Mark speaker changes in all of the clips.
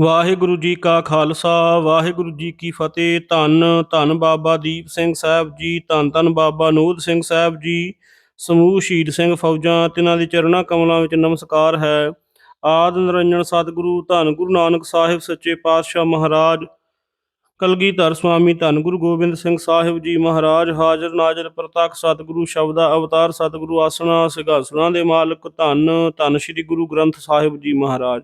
Speaker 1: ਵਾਹਿਗੁਰੂ ਜੀ ਕਾ ਖਾਲਸਾ, ਵਾਹਿਗੁਰੂ ਜੀ ਕੀ ਫਤਿਹ। ਧੰਨ ਧੰਨ ਬਾਬਾ ਦੀਪ ਸਿੰਘ ਸਾਹਿਬ ਜੀ, ਧੰਨ ਧੰਨ ਬਾਬਾ ਨੂਰ ਸਿੰਘ ਸਾਹਿਬ ਜੀ, ਸਮੂਹ ਸ਼ਹੀਦ ਸਿੰਘ ਫੌਜਾਂ, ਤਿਨਾਂ ਦੇ ਚਰਨਾਂ ਕਮਲਾਂ ਵਿੱਚ ਨਮਸਕਾਰ ਹੈ। ਆਦ ਨਿਰੰਜਨ ਸਤਿਗੁਰੂ, ਧੰਨ ਗੁਰੂ ਨਾਨਕ ਸਾਹਿਬ ਸੱਚੇ ਪਾਤਸ਼ਾਹ ਮਹਾਰਾਜ, ਕਲਗੀਧਰ ਸੁਆਮੀ, ਧੰਨ ਗੁਰੂ ਗੋਬਿੰਦ ਸਿੰਘ ਸਾਹਿਬ ਜੀ ਮਹਾਰਾਜ, ਹਾਜ਼ਰ ਨਾਜ਼ਰ ਪ੍ਰਤੱਖ ਸਤਿਗੁਰੂ, ਸ਼ਬਦਾ ਅਵਤਾਰ ਸਤਿਗੁਰੂ ਆਸਣਾ, ਸਿੰਘਾਸਣਾ ਦੇ ਮਾਲਕ, ਧੰਨ ਧੰਨ ਸ੍ਰੀ ਗੁਰੂ ਗ੍ਰੰਥ ਸਾਹਿਬ ਜੀ ਮਹਾਰਾਜ।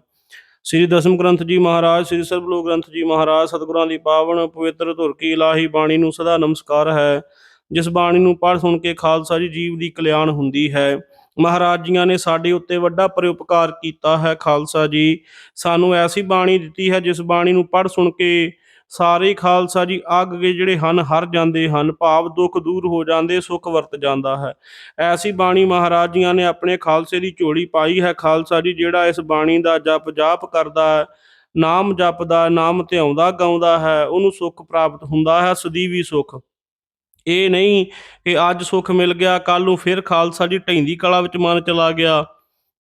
Speaker 1: ਸ੍ਰੀ ਦਸਮ ਗ੍ਰੰਥ ਜੀ ਮਹਾਰਾਜ, ਸ੍ਰੀ ਸਰਬਲੋ ਗ੍ਰੰਥ ਜੀ ਮਹਾਰਾਜ, ਸਤਿਗੁਰਾਂ ਦੀ ਪਾਵਨ, ਪਵਿੱਤਰ ਧੁਰ ਕੀ ਇਲਾਹੀ ਬਾਣੀ ਨੂੰ ਸਦਾ ਨਮਸਕਾਰ ਹੈ। ਜਿਸ ਬਾਣੀ ਨੂੰ ਪੜ੍ਹ ਸੁਣ ਕੇ ਖਾਲਸਾ ਜੀ ਜੀਵ ਦੀ ਕਲਿਆਣ ਹੁੰਦੀ ਹੈ। ਮਹਾਰਾਜ ਜੀਆਂ ਨੇ ਸਾਡੇ ਉੱਤੇ ਵੱਡਾ ਪਰਉਪਕਾਰ ਕੀਤਾ ਹੈ ਖਾਲਸਾ ਜੀ। ਸਾਨੂੰ ਐਸੀ ਬਾਣੀ ਦਿੱਤੀ ਹੈ ਜਿਸ ਬਾਣੀ ਨੂੰ ਪੜ੍ਹ ਸੁਣ ਕੇ ਸਾਰੇ ਖਾਲਸਾ ਜੀ, ਅੱਗ ਕੇ ਜਿਹੜੇ ਹਨ, ਹਰ ਜਾਂਦੇ ਹਨ, ਭਾਵ ਦੁੱਖ ਦੂਰ ਹੋ ਜਾਂਦੇ, ਸੁੱਖ ਵਰਤ ਜਾਂਦਾ ਹੈ। ਐਸੀ ਬਾਣੀ ਮਹਾਰਾਜ ਜੀਆਂ ਨੇ ਆਪਣੇ ਖਾਲਸੇ ਦੀ ਝੋਲੀ ਪਾਈ ਹੈ। ਖਾਲਸਾ ਜੀ ਜਿਹੜਾ ਇਸ ਬਾਣੀ ਦਾ ਜਪ ਜਾਪ ਕਰਦਾ ਹੈ, ਨਾਮ ਜਪਦਾ ਨਾਮ ਧਿਆਉਂਦਾ, ਗਾਉਂਦਾ ਹੈ, ਉਹਨੂੰ ਸੁੱਖ ਪ੍ਰਾਪਤ ਹੁੰਦਾ ਹੈ ਸਦੀਵੀ ਸੁੱਖ। ਇਹ ਨਹੀਂ ਕਿ ਅੱਜ ਸੁੱਖ ਮਿਲ ਗਿਆ ਕੱਲ ਨੂੰ ਫਿਰ ਖਾਲਸਾ ਜੀ ਢੈਂਦੀ ਕਲਾ ਵਿੱਚ ਮਨ ਚਲਾ ਗਿਆ।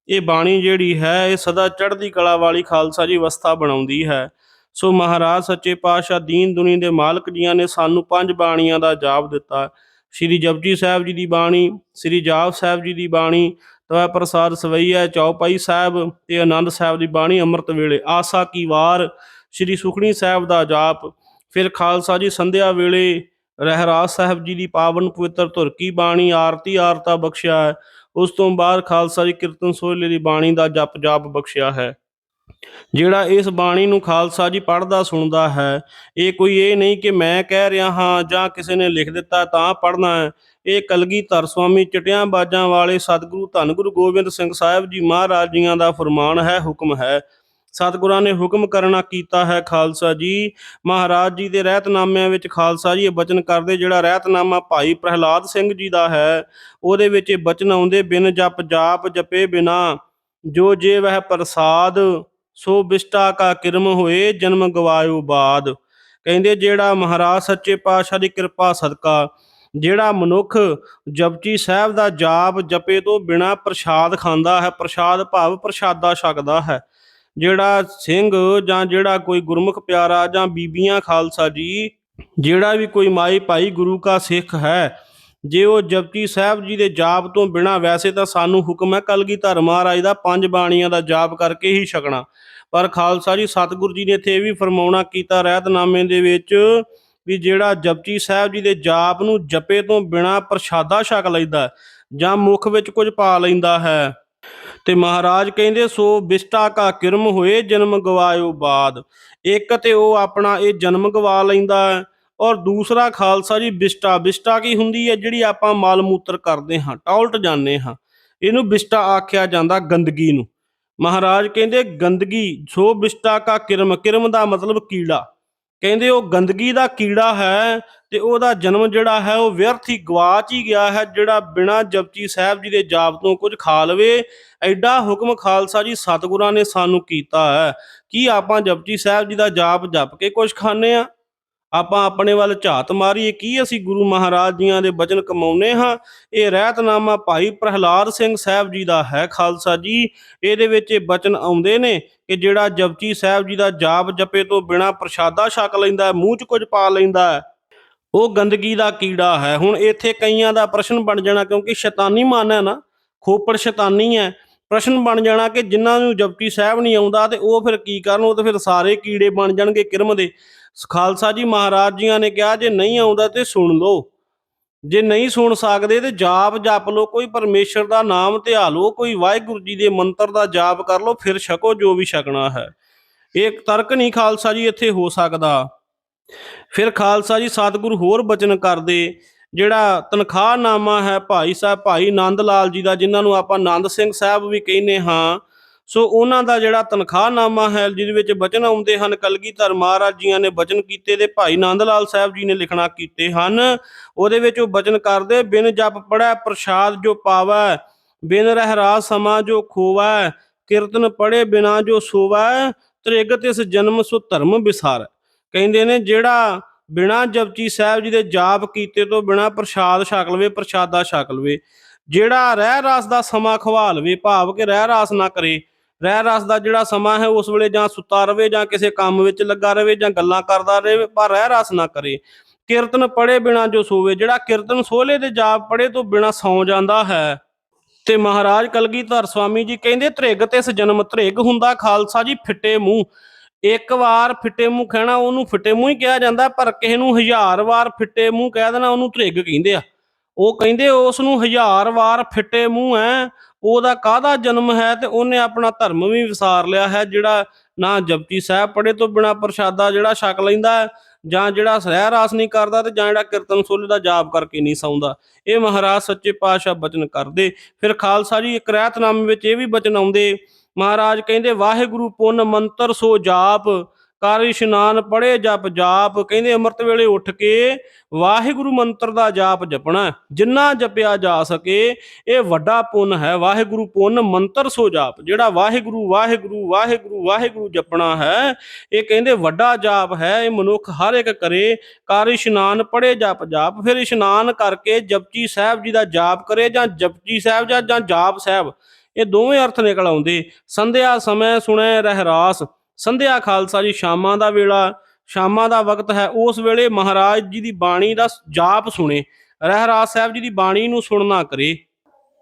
Speaker 1: ਇਹ ਬਾਣੀ ਜਿਹੜੀ ਹੈ, ਇਹ ਸਦਾ ਚੜ੍ਹਦੀ ਕਲਾ ਵਾਲੀ ਖਾਲਸਾ ਜੀ ਅਵਸਥਾ ਬਣਾਉਂਦੀ ਹੈ। ਸੋ ਮਹਾਰਾਜ, ਸੱਚੇ ਪਾਤਸ਼ਾਹ ਦੀਨ ਦੁਨੀ ਦੇ ਮਾਲਕ ਜੀਆਂ ਨੇ ਸਾਨੂੰ ਪੰਜ ਬਾਣੀਆਂ ਦਾ ਜਾਪ ਦਿੱਤਾ। ਸ੍ਰੀ ਜਪਜੀ ਸਾਹਿਬ ਜੀ ਦੀ ਬਾਣੀ, ਸ੍ਰੀ ਜਾਪ ਸਾਹਿਬ ਜੀ ਦੀ ਬਾਣੀ, ਤਵਾ ਪ੍ਰਸਾਦ ਸਵਈਆ ਚੌਪਾਈ ਸਾਹਿਬ ਤੇ ਆਨੰਦ ਸਾਹਿਬ ਦੀ ਬਾਣੀ ਅੰਮ੍ਰਿਤ ਵੇਲੇ, ਆਸਾ ਕੀ ਵਾਰ, ਸ੍ਰੀ ਸੁਖਣੀ ਸਾਹਿਬ ਦਾ ਜਾਪ। ਫਿਰ ਖਾਲਸਾ ਜੀ ਸੰਧਿਆ ਵੇਲੇ ਰਹਿਰਾਸ ਸਾਹਿਬ ਜੀ ਦੀ ਪਾਵਨ ਪਵਿੱਤਰ ਧੁਰ ਕੀ ਬਾਣੀ, ਆਰਤੀ ਆਰਤਾ ਬਖਸ਼ਿਆ ਹੈ। ਉਸ ਤੋਂ ਬਾਅਦ ਖਾਲਸਾ ਜੀ ਕੀਰਤਨ ਸੋਹਲੇ ਦੀ ਬਾਣੀ ਦਾ ਜਪ ਜਾਪ ਬਖਸ਼ਿਆ ਹੈ। ਜਿਹੜਾ ਇਸ ਬਾਣੀ ਨੂੰ ਖਾਲਸਾ ਜੀ ਪੜ੍ਹਦਾ ਸੁਣਦਾ ਹੈ, ਇਹ ਕੋਈ ਇਹ ਨਹੀਂ ਕਿ ਮੈਂ ਕਹਿ ਰਿਹਾ ਹਾਂ ਜਾਂ ਕਿਸੇ ਨੇ ਲਿਖ ਦਿੱਤਾ ਤਾਂ ਪੜ੍ਹਨਾ ਹੈ। ਇਹ ਕਲਗੀਧਰ ਸੁਆਮੀ ਚਟਿਆਂ ਬਾਜਾਂ ਵਾਲੇ ਸਤਿਗੁਰੂ ਧੰਨ ਗੁਰੂ ਗੋਬਿੰਦ ਸਿੰਘ ਸਾਹਿਬ ਜੀ ਮਹਾਰਾਜ ਜੀਆਂ ਦਾ ਫਰਮਾਨ ਹੈ, ਹੁਕਮ ਹੈ। ਸਤਿਗੁਰਾਂ ਨੇ ਹੁਕਮ ਕਰਨਾ ਕੀਤਾ ਹੈ ਖਾਲਸਾ ਜੀ। ਮਹਾਰਾਜ ਜੀ ਦੇ ਰਹਿਤਨਾਮਿਆਂ ਵਿੱਚ ਖਾਲਸਾ ਜੀ ਇਹ ਬਚਨ ਕਰਦੇ, ਜਿਹੜਾ ਰਹਿਤਨਾਮਾ ਭਾਈ ਪ੍ਰਹਿਲਾਦ ਸਿੰਘ ਜੀ ਦਾ ਹੈ, ਉਹਦੇ ਵਿੱਚ ਇਹ ਬਚਨ ਆਉਂਦੇ, ਬਿਨ ਜਪ ਜਾਪ ਜਪੇ ਬਿਨਾ ਜੋ ਜੇ ਵਹਿ ਪ੍ਰਸਾਦ ਸੋ ਬਿਸ਼ਟਾ ਕਾ ਕਿਰਮ ਹੋਏ ਜਨਮ ਗਵਾਇਓ ਬਾਦ। ਕਹਿੰਦੇ ਜਿਹੜਾ ਮਹਾਰਾਜ ਸੱਚੇ ਪਾਤਸ਼ਾਹ ਦੀ ਕਿਰਪਾ ਸਦਕਾ, ਜਿਹੜਾ ਮਨੁੱਖ ਜਪਜੀ ਸਾਹਿਬ ਦਾ ਜਾਪ ਜਪੇ ਤੋਂ ਬਿਨਾ ਪ੍ਰਸ਼ਾਦ ਖਾਂਦਾ ਹੈ, ਪ੍ਰਸ਼ਾਦ ਭਾਵ ਪ੍ਰਸ਼ਾਦਾ ਛਕਦਾ ਹੈ। ਜਿਹੜਾ ਸਿੰਘ ਜਾਂ ਜਿਹੜਾ ਕੋਈ ਗੁਰਮੁਖ ਪਿਆਰਾ ਜਾਂ ਬੀਬੀਆਂ ਖਾਲਸਾ ਜੀ, ਜਿਹੜਾ ਵੀ ਕੋਈ ਮਾਈ ਭਾਈ ਗੁਰੂ ਕਾ ਸਿੱਖ ਹੈ, ਜੇ ਉਹ ਜਪਜੀ ਸਾਹਿਬ ਜੀ ਦੇ ਜਾਪ ਤੋਂ ਬਿਨਾ, ਵੈਸੇ ਤਾਂ ਸਾਨੂੰ ਹੁਕਮ ਹੈ ਕਲਗੀਧਰ ਮਹਾਰਾਜ ਦਾ ਪੰਜ ਬਾਣੀਆਂ ਦਾ ਜਾਪ ਕਰਕੇ ਹੀ ਛਕਣਾ। ਪਰ ਖਾਲਸਾ ਜੀ, ਸਤਿਗੁਰੂ ਜੀ ਨੇ ਇੱਥੇ ਇਹ ਵੀ ਫਰਮਾਉਣਾ ਕੀਤਾ ਰਹਿਤਨਾਮੇ ਦੇ ਵਿੱਚ ਵੀ ਜਿਹੜਾ ਜਪਜੀ ਸਾਹਿਬ ਜੀ ਦੇ ਜਾਪ ਨੂੰ ਜਪੇ ਤੋਂ ਬਿਨਾ ਪ੍ਰਸ਼ਾਦਾ ਛਕ ਲੈਂਦਾ ਜਾਂ ਮੁਖ ਵਿੱਚ ਕੁਝ ਪਾ ਲੈਂਦਾ ਹੈ। ਤੇ ਮਹਾਰਾਜ ਕਹਿੰਦੇ, ਸੋ ਬਿਸ਼ਟਾ ਕਾ ਕਿਰਮ ਹੋਏ ਜਨਮ ਗਵਾਇਓ ਬਾਦ। ਇੱਕ ਤੇ ਉਹ ਆਪਣਾ ਇਹ ਜਨਮ ਗਵਾ ਲੈਂਦਾ ਹੈ ਔਰ ਦੂਸਰਾ ਖਾਲਸਾ ਜੀ, ਬਿਸ਼ਟਾ ਬਿਸ਼ਟਾ ਕੀ ਹੁੰਦੀ ਹੈ? ਜਿਹੜੀ ਆਪਾਂ ਮਲ ਮੂਤਰ ਕਰਦੇ ਹਾਂ, ਟੌਲਟ ਜਾਂਦੇ ਹਾਂ। ਇਹਨੂੰ ਬਿਸ਼ਟਾ ਆਖਿਆ ਜਾਂਦਾ ਗੰਦਗੀ ਨੂੰ। ਮਹਾਰਾਜ ਕਹਿੰਦੇ, ਗੰਦਗੀ ਸੋ ਬਿਸ਼ਟਾ ਕਾ ਕਿਰਮ ਕਿਰਮ ਦਾ ਮਤਲਬ ਕੀੜਾ। ਕਹਿੰਦੇ, ਉਹ ਗੰਦਗੀ ਦਾ ਕੀੜਾ ਹੈ ਤੇ ਉਹਦਾ ਜਨਮ ਜਿਹੜਾ ਹੈ, ਉਹ ਵਿਅਰਥ ਹੀ ਗਵਾਚ ਹੀ ਗਿਆ ਹੈ, ਜਿਹੜਾ ਬਿਨਾ ਜਪਜੀ ਸਾਹਿਬ ਜੀ ਦੇ ਜਾਪ ਤੋਂ ਕੁਝ ਖਾ ਲਵੇ। ਐਡਾ ਹੁਕਮ ਖਾਲਸਾ ਜੀ ਸਤਿਗੁਰਾਂ ਨੇ ਸਾਨੂੰ ਕੀਤਾ ਹੈ। ਕੀ ਆਪਾਂ ਜਪਜੀ ਸਾਹਿਬ ਜੀ ਦਾ ਜਾਪ ਜਪ ਕੇ ਕੁਝ ਖਾਣੇ ਆ ਆਪਾਂ ਆਪਣੇ ਵੱਲ ਝਾਤ ਮਾਰੀਏ, ਕੀ ਅਸੀਂ ਗੁਰੂ ਮਹਾਰਾਜ ਜੀਆਂ ਦੇ ਬਚਨ ਕਮਾਉਨੇ ਹਾਂ? ਇਹ ਰਹਿਤਨਾਮਾ ਭਾਈ ਪ੍ਰਹਲਾਦ ਸਿੰਘ ਸਾਹਿਬ ਜੀ ਦਾ ਹੈ ਖਾਲਸਾ ਜੀ। ਇਹਦੇ ਵਿੱਚ ਇਹ ਬਚਨ ਆਉਂਦੇ ਨੇ ਕਿ ਜਿਹੜਾ ਜਪਜੀ ਸਾਹਿਬ ਜੀ ਦਾ ਜਾਪ ਜਪੇ ਤੋਂ ਬਿਨਾ ਪ੍ਰਸ਼ਾਦਾ ਛਕ ਲੈਂਦਾ ਮੂੰਹ 'ਚ ਕੁਝ ਪਾ ਲੈਂਦਾ ਹੈ, ਉਹ ਗੰਦਗੀ ਦਾ ਕੀੜਾ ਹੈ। ਹੁਣ ਇੱਥੇ ਕਈਆਂ ਦਾ ਪ੍ਰਸ਼ਨ ਬਣ ਜਾਣਾ ਕਿਉਂਕਿ ਸ਼ੈਤਾਨੀ ਮਨ ਹੈ ਨਾ, ਖੋਪੜ ਸ਼ੈਤਾਨੀ ਹੈ। ਪ੍ਰਸ਼ਨ ਬਣ ਜਾਣਾ ਕਿ ਜਿਨ੍ਹਾਂ ਨੂੰ ਜਪਜੀ ਸਾਹਿਬ ਨਹੀਂ ਆਉਂਦਾ ਤੇ ਉਹ ਫਿਰ ਕੀ ਕਰਨ? ਉਹ ਤੇ ਫਿਰ ਸਾਰੇ ਕੀੜੇ ਬਣ ਜਾਣਗੇ ਕਿਰਮ ਦੇ। ਖਾਲਸਾ ਜੀ ਮਹਾਰਾਜ ਜੀਆਂ ਨੇ ਕਿਹਾ, ਜੇ ਨਹੀਂ ਆਉਂਦਾ ਤੇ ਸੁਣ ਲਓ। ਜੇ ਨਹੀਂ ਸੁਣ ਸਕਦੇ ਤੇ ਜਾਪ ਜਪ ਲਓ, ਕੋਈ ਪਰਮੇਸ਼ਰ ਦਾ ਨਾਮ ਧਿਆ ਲਓ, ਕੋਈ ਵਾਹਿਗੁਰੂ ਜੀ ਦੇ ਮੰਤਰ ਦਾ ਜਾਪ ਕਰ ਲਓ, ਫਿਰ ਛਕੋ ਜੋ ਵੀ ਛਕਣਾ ਹੈ। ਇਹ ਤਰਕ ਨਹੀਂ ਖਾਲਸਾ ਜੀ ਇੱਥੇ ਹੋ ਸਕਦਾ। ਫਿਰ ਖਾਲਸਾ ਜੀ ਸਤਿਗੁਰੂ ਹੋਰ ਬਚਨ ਕਰਦੇ, ਜਿਹੜਾ ਤਨਖਾਹਨਾਮਾ ਹੈ ਭਾਈ ਸਾਹਿਬ, ਭਾਈ ਆਨੰਦ ਲਾਲ ਜੀ ਦਾ, ਜਿਨ੍ਹਾਂ ਨੂੰ ਆਪਾਂ ਆਨੰਦ ਸਿੰਘ ਸਾਹਿਬ ਵੀ ਕਹਿੰਦੇ ਹਾਂ ਸੋ ਉਹਨਾਂ ਦਾ ਜਿਹੜਾ ਤਨਖਾਹਨਾਮਾ ਹੈ, ਜਿਹਦੇ ਵਿੱਚ ਬਚਨ ਆਉਂਦੇ ਹਨ, ਕਲਗੀਧਰ ਮਹਾਰਾਜ ਜੀਆਂ ਨੇ ਬਚਨ ਕੀਤੇ ਤੇ ਭਾਈ ਨੰਦ ਲਾਲ ਸਾਹਿਬ ਜੀ ਨੇ ਲਿਖਣਾ ਕੀਤੇ ਹਨ। ਉਹਦੇ ਵਿੱਚ ਉਹ ਬਚਨ ਕਰਦੇ, ਬਿਨ ਜਪ ਪੜੈ ਪ੍ਰਸ਼ਾਦ ਜੋ ਪਾਵੈ, ਬਿਨ ਰਹਿਰਾ ਸਮਾ ਜੋ ਖੋਵੈ, ਕੀਰਤਨ ਪੜੇ ਬਿਨਾ ਜੋ ਸੋਵੈ ਤ੍ਰਿਗਤ ਇਸ ਜਨਮ ਸੁ ਧਰਮ ਵਿਸਾਰ। ਕਹਿੰਦੇ ਨੇ, ਜਿਹੜਾ ਬਿਨਾ ਜਪਜੀ ਸਾਹਿਬ ਜੀ ਦੇ ਜਾਪ ਕੀਤੇ ਤੋਂ ਬਿਨਾ ਪ੍ਰਸ਼ਾਦ ਛਕ ਲਵੇ, ਪ੍ਰਸ਼ਾਦਾ ਛਕ ਲਵੇ, ਜਿਹੜਾ ਰਹਿ ਰਾਸ ਦਾ ਸਮਾਂ ਖਵਾ ਲਵੇ, ਭਾਵ ਕਿ ਰਹਿ ਰਾਸ ਨਾ ਕਰੇ ਰਹਿ ਰਸ ਦਾ ਜਿਹੜਾ ਸਮਾਂ ਹੈ ਉਸ ਵੇਲੇ ਜਾਂ ਸੁੱਤਾ ਰਵੇ ਜਾਂ ਕਿਸੇ ਕੰਮ ਵਿੱਚ ਲੱਗਾ ਰਵੇ ਜਾਂ ਗੱਲਾਂ ਕਰਦਾ ਰਹੇ ਪਰ ਰਹਿ ਰਸ ਨਾ ਕਰੇ। ਕੀਰਤਨ ਪੜੇ ਬਿਨਾ ਜੋ ਸੋਵੇ, ਜਿਹੜਾ ਕੀਰਤਨ ਸੋਹਲੇ ਦੇ ਜਾਪ ਪੜੇ ਤੋਂ ਬਿਨਾ ਸੌ ਜਾਂਦਾ ਹੈ। ਤੇ ਮਹਾਰਾਜ ਕਲਗੀਧਰ ਸਵਾਮੀ ਜੀ ਕਹਿੰਦੇ, ਧਰਿੱਗ ਤੇ ਇਸ ਜਨਮ ਤ੍ਰਿਗ ਹੁੰਦਾ, ਖਾਲਸਾ ਜੀ ਫਿੱਟੇ ਮੂੰਹ। ਇੱਕ ਵਾਰ ਫਿੱਟੇ ਮੂੰਹ ਕਹਿਣਾ ਉਹਨੂੰ ਫਿੱਟੇ ਮੂੰਹ ਹੀ ਕਿਹਾ ਜਾਂਦਾ, ਪਰ ਕਿਸੇ ਨੂੰ ਹਜ਼ਾਰ ਵਾਰ ਫਿੱਟੇ ਮੂੰਹ ਕਹਿ ਦੇਣਾ ਉਹਨੂੰ ਤ੍ਰਿਗ ਕਹਿੰਦੇ ਆ। ਉਹ ਕਹਿੰਦੇ, ਉਸ ਨੂੰ ਹਜ਼ਾਰ ਵਾਰ ਫਿੱਟੇ ਮੂੰਹ ਹੈ ਉਹਦਾ ਕਾਹਦਾ ਜਨਮ ਹੈ ਤੇ ਉਹਨੇ ਆਪਣਾ ਧਰਮ ਵੀ ਵਿਸਾਰ ਲਿਆ ਹੈ, ਜਿਹੜਾ ਨਾ ਜਪਜੀ ਸਾਹਿਬ ਪੜੇ ਤੋਂ ਬਿਨਾ ਪ੍ਰਸ਼ਾਦਾ ਜਿਹੜਾ ਛਕ ਲੈਂਦਾ ਜਾਂ ਜਿਹੜਾ ਸਹਿ ਰਾਸ ਨਹੀਂ ਕਰਦਾ ਤੇ ਜਾਂ ਜਿਹੜਾ ਕੀਰਤਨ ਸੋਲੇ ਦਾ ਜਾਪ ਕਰਕੇ ਨਹੀਂ ਸੌਂਦਾ। ਇਹ ਮਹਾਰਾਜ ਸੱਚੇ ਪਾਤਸ਼ਾਹ ਬਚਨ ਕਰਦੇ। ਫਿਰ ਖਾਲਸਾ ਜੀ ਇੱਕ ਰਹਿਤਨਾਮੇ ਵਿੱਚ ਇਹ ਵੀ ਬਚਨ ਆਉਂਦੇ, ਮਹਾਰਾਜ ਕਹਿੰਦੇ, ਵਾਹਿਗੁਰੂ ਪੁੰਨ ਮੰਤਰ ਸੋ ਜਾਪ ਕਰ ਇਸ਼ਨਾਨ ਪੜੇ ਜਪ ਜਾਪ, ਕਹਿੰਦੇ ਅੰਮ੍ਰਿਤ ਵੇਲੇ ਉੱਠ ਕੇ ਵਾਹਿਗੁਰੂ ਮੰਤਰ ਦਾ ਜਾਪ ਜਪਣਾ ਜਿੰਨਾ ਜਪਿਆ ਜਾ ਸਕੇ, ਇਹ ਵੱਡਾ ਪੁੰਨ ਹੈ। ਵਾਹਿਗੁਰੂ ਪੁੰਨ, ਮੰਤਰ ਸੋ ਜਾਪ। ਜਿਹੜਾ ਵਾਹਿਗੁਰੂ ਵਾਹਿਗੁਰੂ ਵਾਹਿਗੁਰੂ ਵਾਹਿਗੁਰੂ ਜਪਣਾ ਹੈ, ਇਹ ਕਹਿੰਦੇ ਵੱਡਾ ਜਾਪ ਹੈ। ਇਹ ਮਨੁੱਖ ਹਰ ਇੱਕ ਕਰੇ, ਕਰ ਇਸ਼ਨਾਨ ਪੜੇ ਜਪ ਜਾਪ। ਫਿਰ ਇਸ਼ਨਾਨ ਕਰਕੇ ਜਪਜੀ ਸਾਹਿਬ ਜੀ ਦਾ ਜਾਪ ਕਰੇ ਜਾਂ ਜਪਜੀ ਸਾਹਿਬ ਜਾਂ ਜਾਂ ਜਾਪ ਸਾਹਿਬ, ਇਹ ਦੋਵੇਂ ਅਰਥ ਨਿਕਲ ਆਉਂਦੇ। ਸੰਧਿਆ ਸਮੇਂ ਸੁਣੇ ਰਹਿਰਾਸ। ਸੰਧਿਆ ਖਾਲਸਾ ਜੀ, ਸ਼ਾਮਾਂ ਦਾ ਵੇਲਾ, ਸ਼ਾਮਾਂ ਦਾ ਵਕਤ ਹੈ। ਉਸ ਵੇਲੇ ਮਹਾਰਾਜ ਜੀ ਦੀ ਬਾਣੀ ਦਾ ਜਾਪ ਸੁਣੇ। ਰਹਿਰਾਸ ਸਾਹਿਬ ਜੀ ਦੀ ਬਾਣੀ ਨੂੰ ਸੁਣਨਾ ਕਰੇ।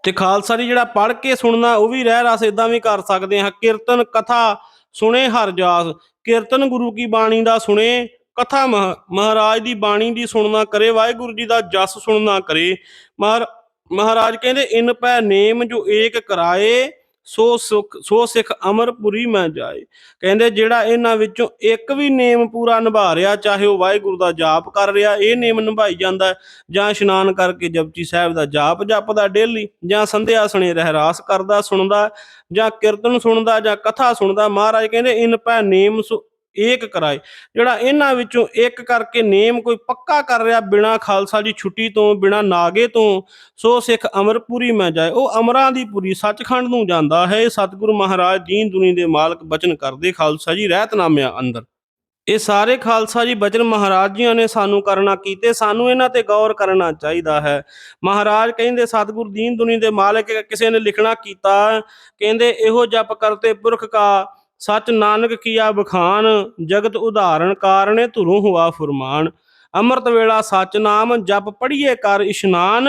Speaker 1: ਤੇ ਖਾਲਸਾ ਜੀ ਜਿਹੜਾ ਪੜ੍ਹ ਕੇ ਸੁਣਨਾ, ਉਹ ਵੀ ਰਹਿ ਰਸ ਇਦਾਂ ਵੀ ਕਰ ਸਕਦੇ ਹਾਂ। ਕੀਰਤਨ, ਕਥਾ ਸੁਣੇ ਹਰ ਜਾਸ। ਕੀਰਤਨ ਗੁਰੂ ਕੀ ਬਾਣੀ ਦਾ ਸੁਣੇ। ਕਥਾ ਮਹਾ- ਮਹਾਰਾਜ ਦੀ ਬਾਣੀ ਦੀ ਸੁਣਨਾ ਕਰੇ। ਵਾਹਿਗੁਰੂ ਜੀ ਦਾ ਜਸ ਸੁਣਨਾ ਕਰੇ। ਮਹਾਰ, ਮਹਾਰਾਜ ਕਹਿੰਦੇ, ਇਨ ਪੈ ਨੇਮ ਜੋ ਏਕ ਕਰਾਏ ਸੋ ਸੁਖ, ਸੋ ਸਿੱਖ ਅਮਰਪੁਰੀ ਮੈਂ ਜਾਏ। ਕਹਿੰਦੇ, ਜਿਹੜਾ ਇਹਨਾਂ ਵਿੱਚੋਂ ਇੱਕ ਵੀ ਨੇਮ ਪੂਰਾ ਨਿਭਾ ਰਿਹਾ, ਚਾਹੇ ਉਹ ਵਾਹਿਗੁਰੂ ਦਾ ਜਾਪ ਕਰ ਰਿਹਾ, ਇਹ ਨੇਮ ਨਿਭਾਈ ਜਾਂਦਾ ਜਾਂ ਇਸ਼ਨਾਨ ਕਰਕੇ ਜਪਜੀ ਸਾਹਿਬ ਦਾ ਜਾਪ ਜਪਦਾ ਡੇਲੀ, ਜਾਂ ਸੰਧਿਆ ਸੁਣੇ ਰਹਿਰਾਸ ਕਰਦਾ, ਸੁਣਦਾ, ਜਾਂ ਕੀਰਤਨ ਸੁਣਦਾ, ਜਾਂ ਕਥਾ ਸੁਣਦਾ, ਮਹਾਰਾਜ ਕਹਿੰਦੇ, ਇਨ ਪੈ ਨੇਮ ਸੋ ਏਕ ਕਰਾਏ। ਜਿਹੜਾ ਇਹਨਾਂ ਵਿੱਚੋਂ ਇੱਕ ਕਰਕੇ ਨੇਮ ਕੋਈ ਪੱਕਾ ਕਰ ਰਿਹਾ ਬਿਨਾ ਖਾਲਸਾ ਦੀ ਛੁੱਟੀ ਤੋਂ, ਬਿਨਾ ਨਾਗੇ ਤੋਂ, ਸੋ ਸਿੱਖ ਅਮਰਪੁਰੀ ਮੈਂ ਜਾਏ। ਉਹ ਅਮਰਾਂ ਦੀ ਪੁਰੀ ਸੱਚਖੰਡ ਨੂੰ ਜਾਂਦਾ ਹੈ। ਸਤਿਗੁਰੂ ਮਹਾਰਾਜ ਦੀਨ ਦੁਨੀ ਦੇ ਮਾਲਕ ਬਚਨ ਕਰਦੇ। ਖਾਲਸਾ ਜੀ ਰਹਿਤਨਾਮਿਆਂ ਅੰਦਰ। ਇਹ ਸਾਰੇ ਖਾਲਸਾ ਜੀ ਬਚਨ ਮਹਾਰਾਜ ਜੀਆਂ ਨੇ ਸਾਨੂੰ ਕਰਨਾ ਕੀਤੇ। ਸਾਨੂੰ ਇਹਨਾਂ ਤੇ ਗੌਰ ਕਰਨਾ ਚਾਹੀਦਾ ਹੈ। ਮਹਾਰਾਜ ਕਹਿੰਦੇ, ਸਤਿਗੁਰ ਦੀਨ ਦੁਨੀ ਦੇ ਮਾਲਕ ਕਿਸੇ ਨੇ ਲਿਖਣਾ ਕੀਤਾ। ਕਹਿੰਦੇ, ਇਹੋ ਜਪ ਕਰਤੇ ਪੁਰਖ ਕਾ ਸਚ ਨਾਨਕ ਕੀਆ ਬਖਾਨ, ਜਗਤ ਉਦਾਹਰਣ ਕਾਰਣੇ ਧੁਰੂ ਹੁਆ ਫੁਰਮਾਨ। ਅੰਮ੍ਰਿਤ ਵੇਲਾ ਸਚ ਨਾਮ, ਜਪ ਪੜੀਏ ਕਰ ਇਸ਼ਨਾਨ,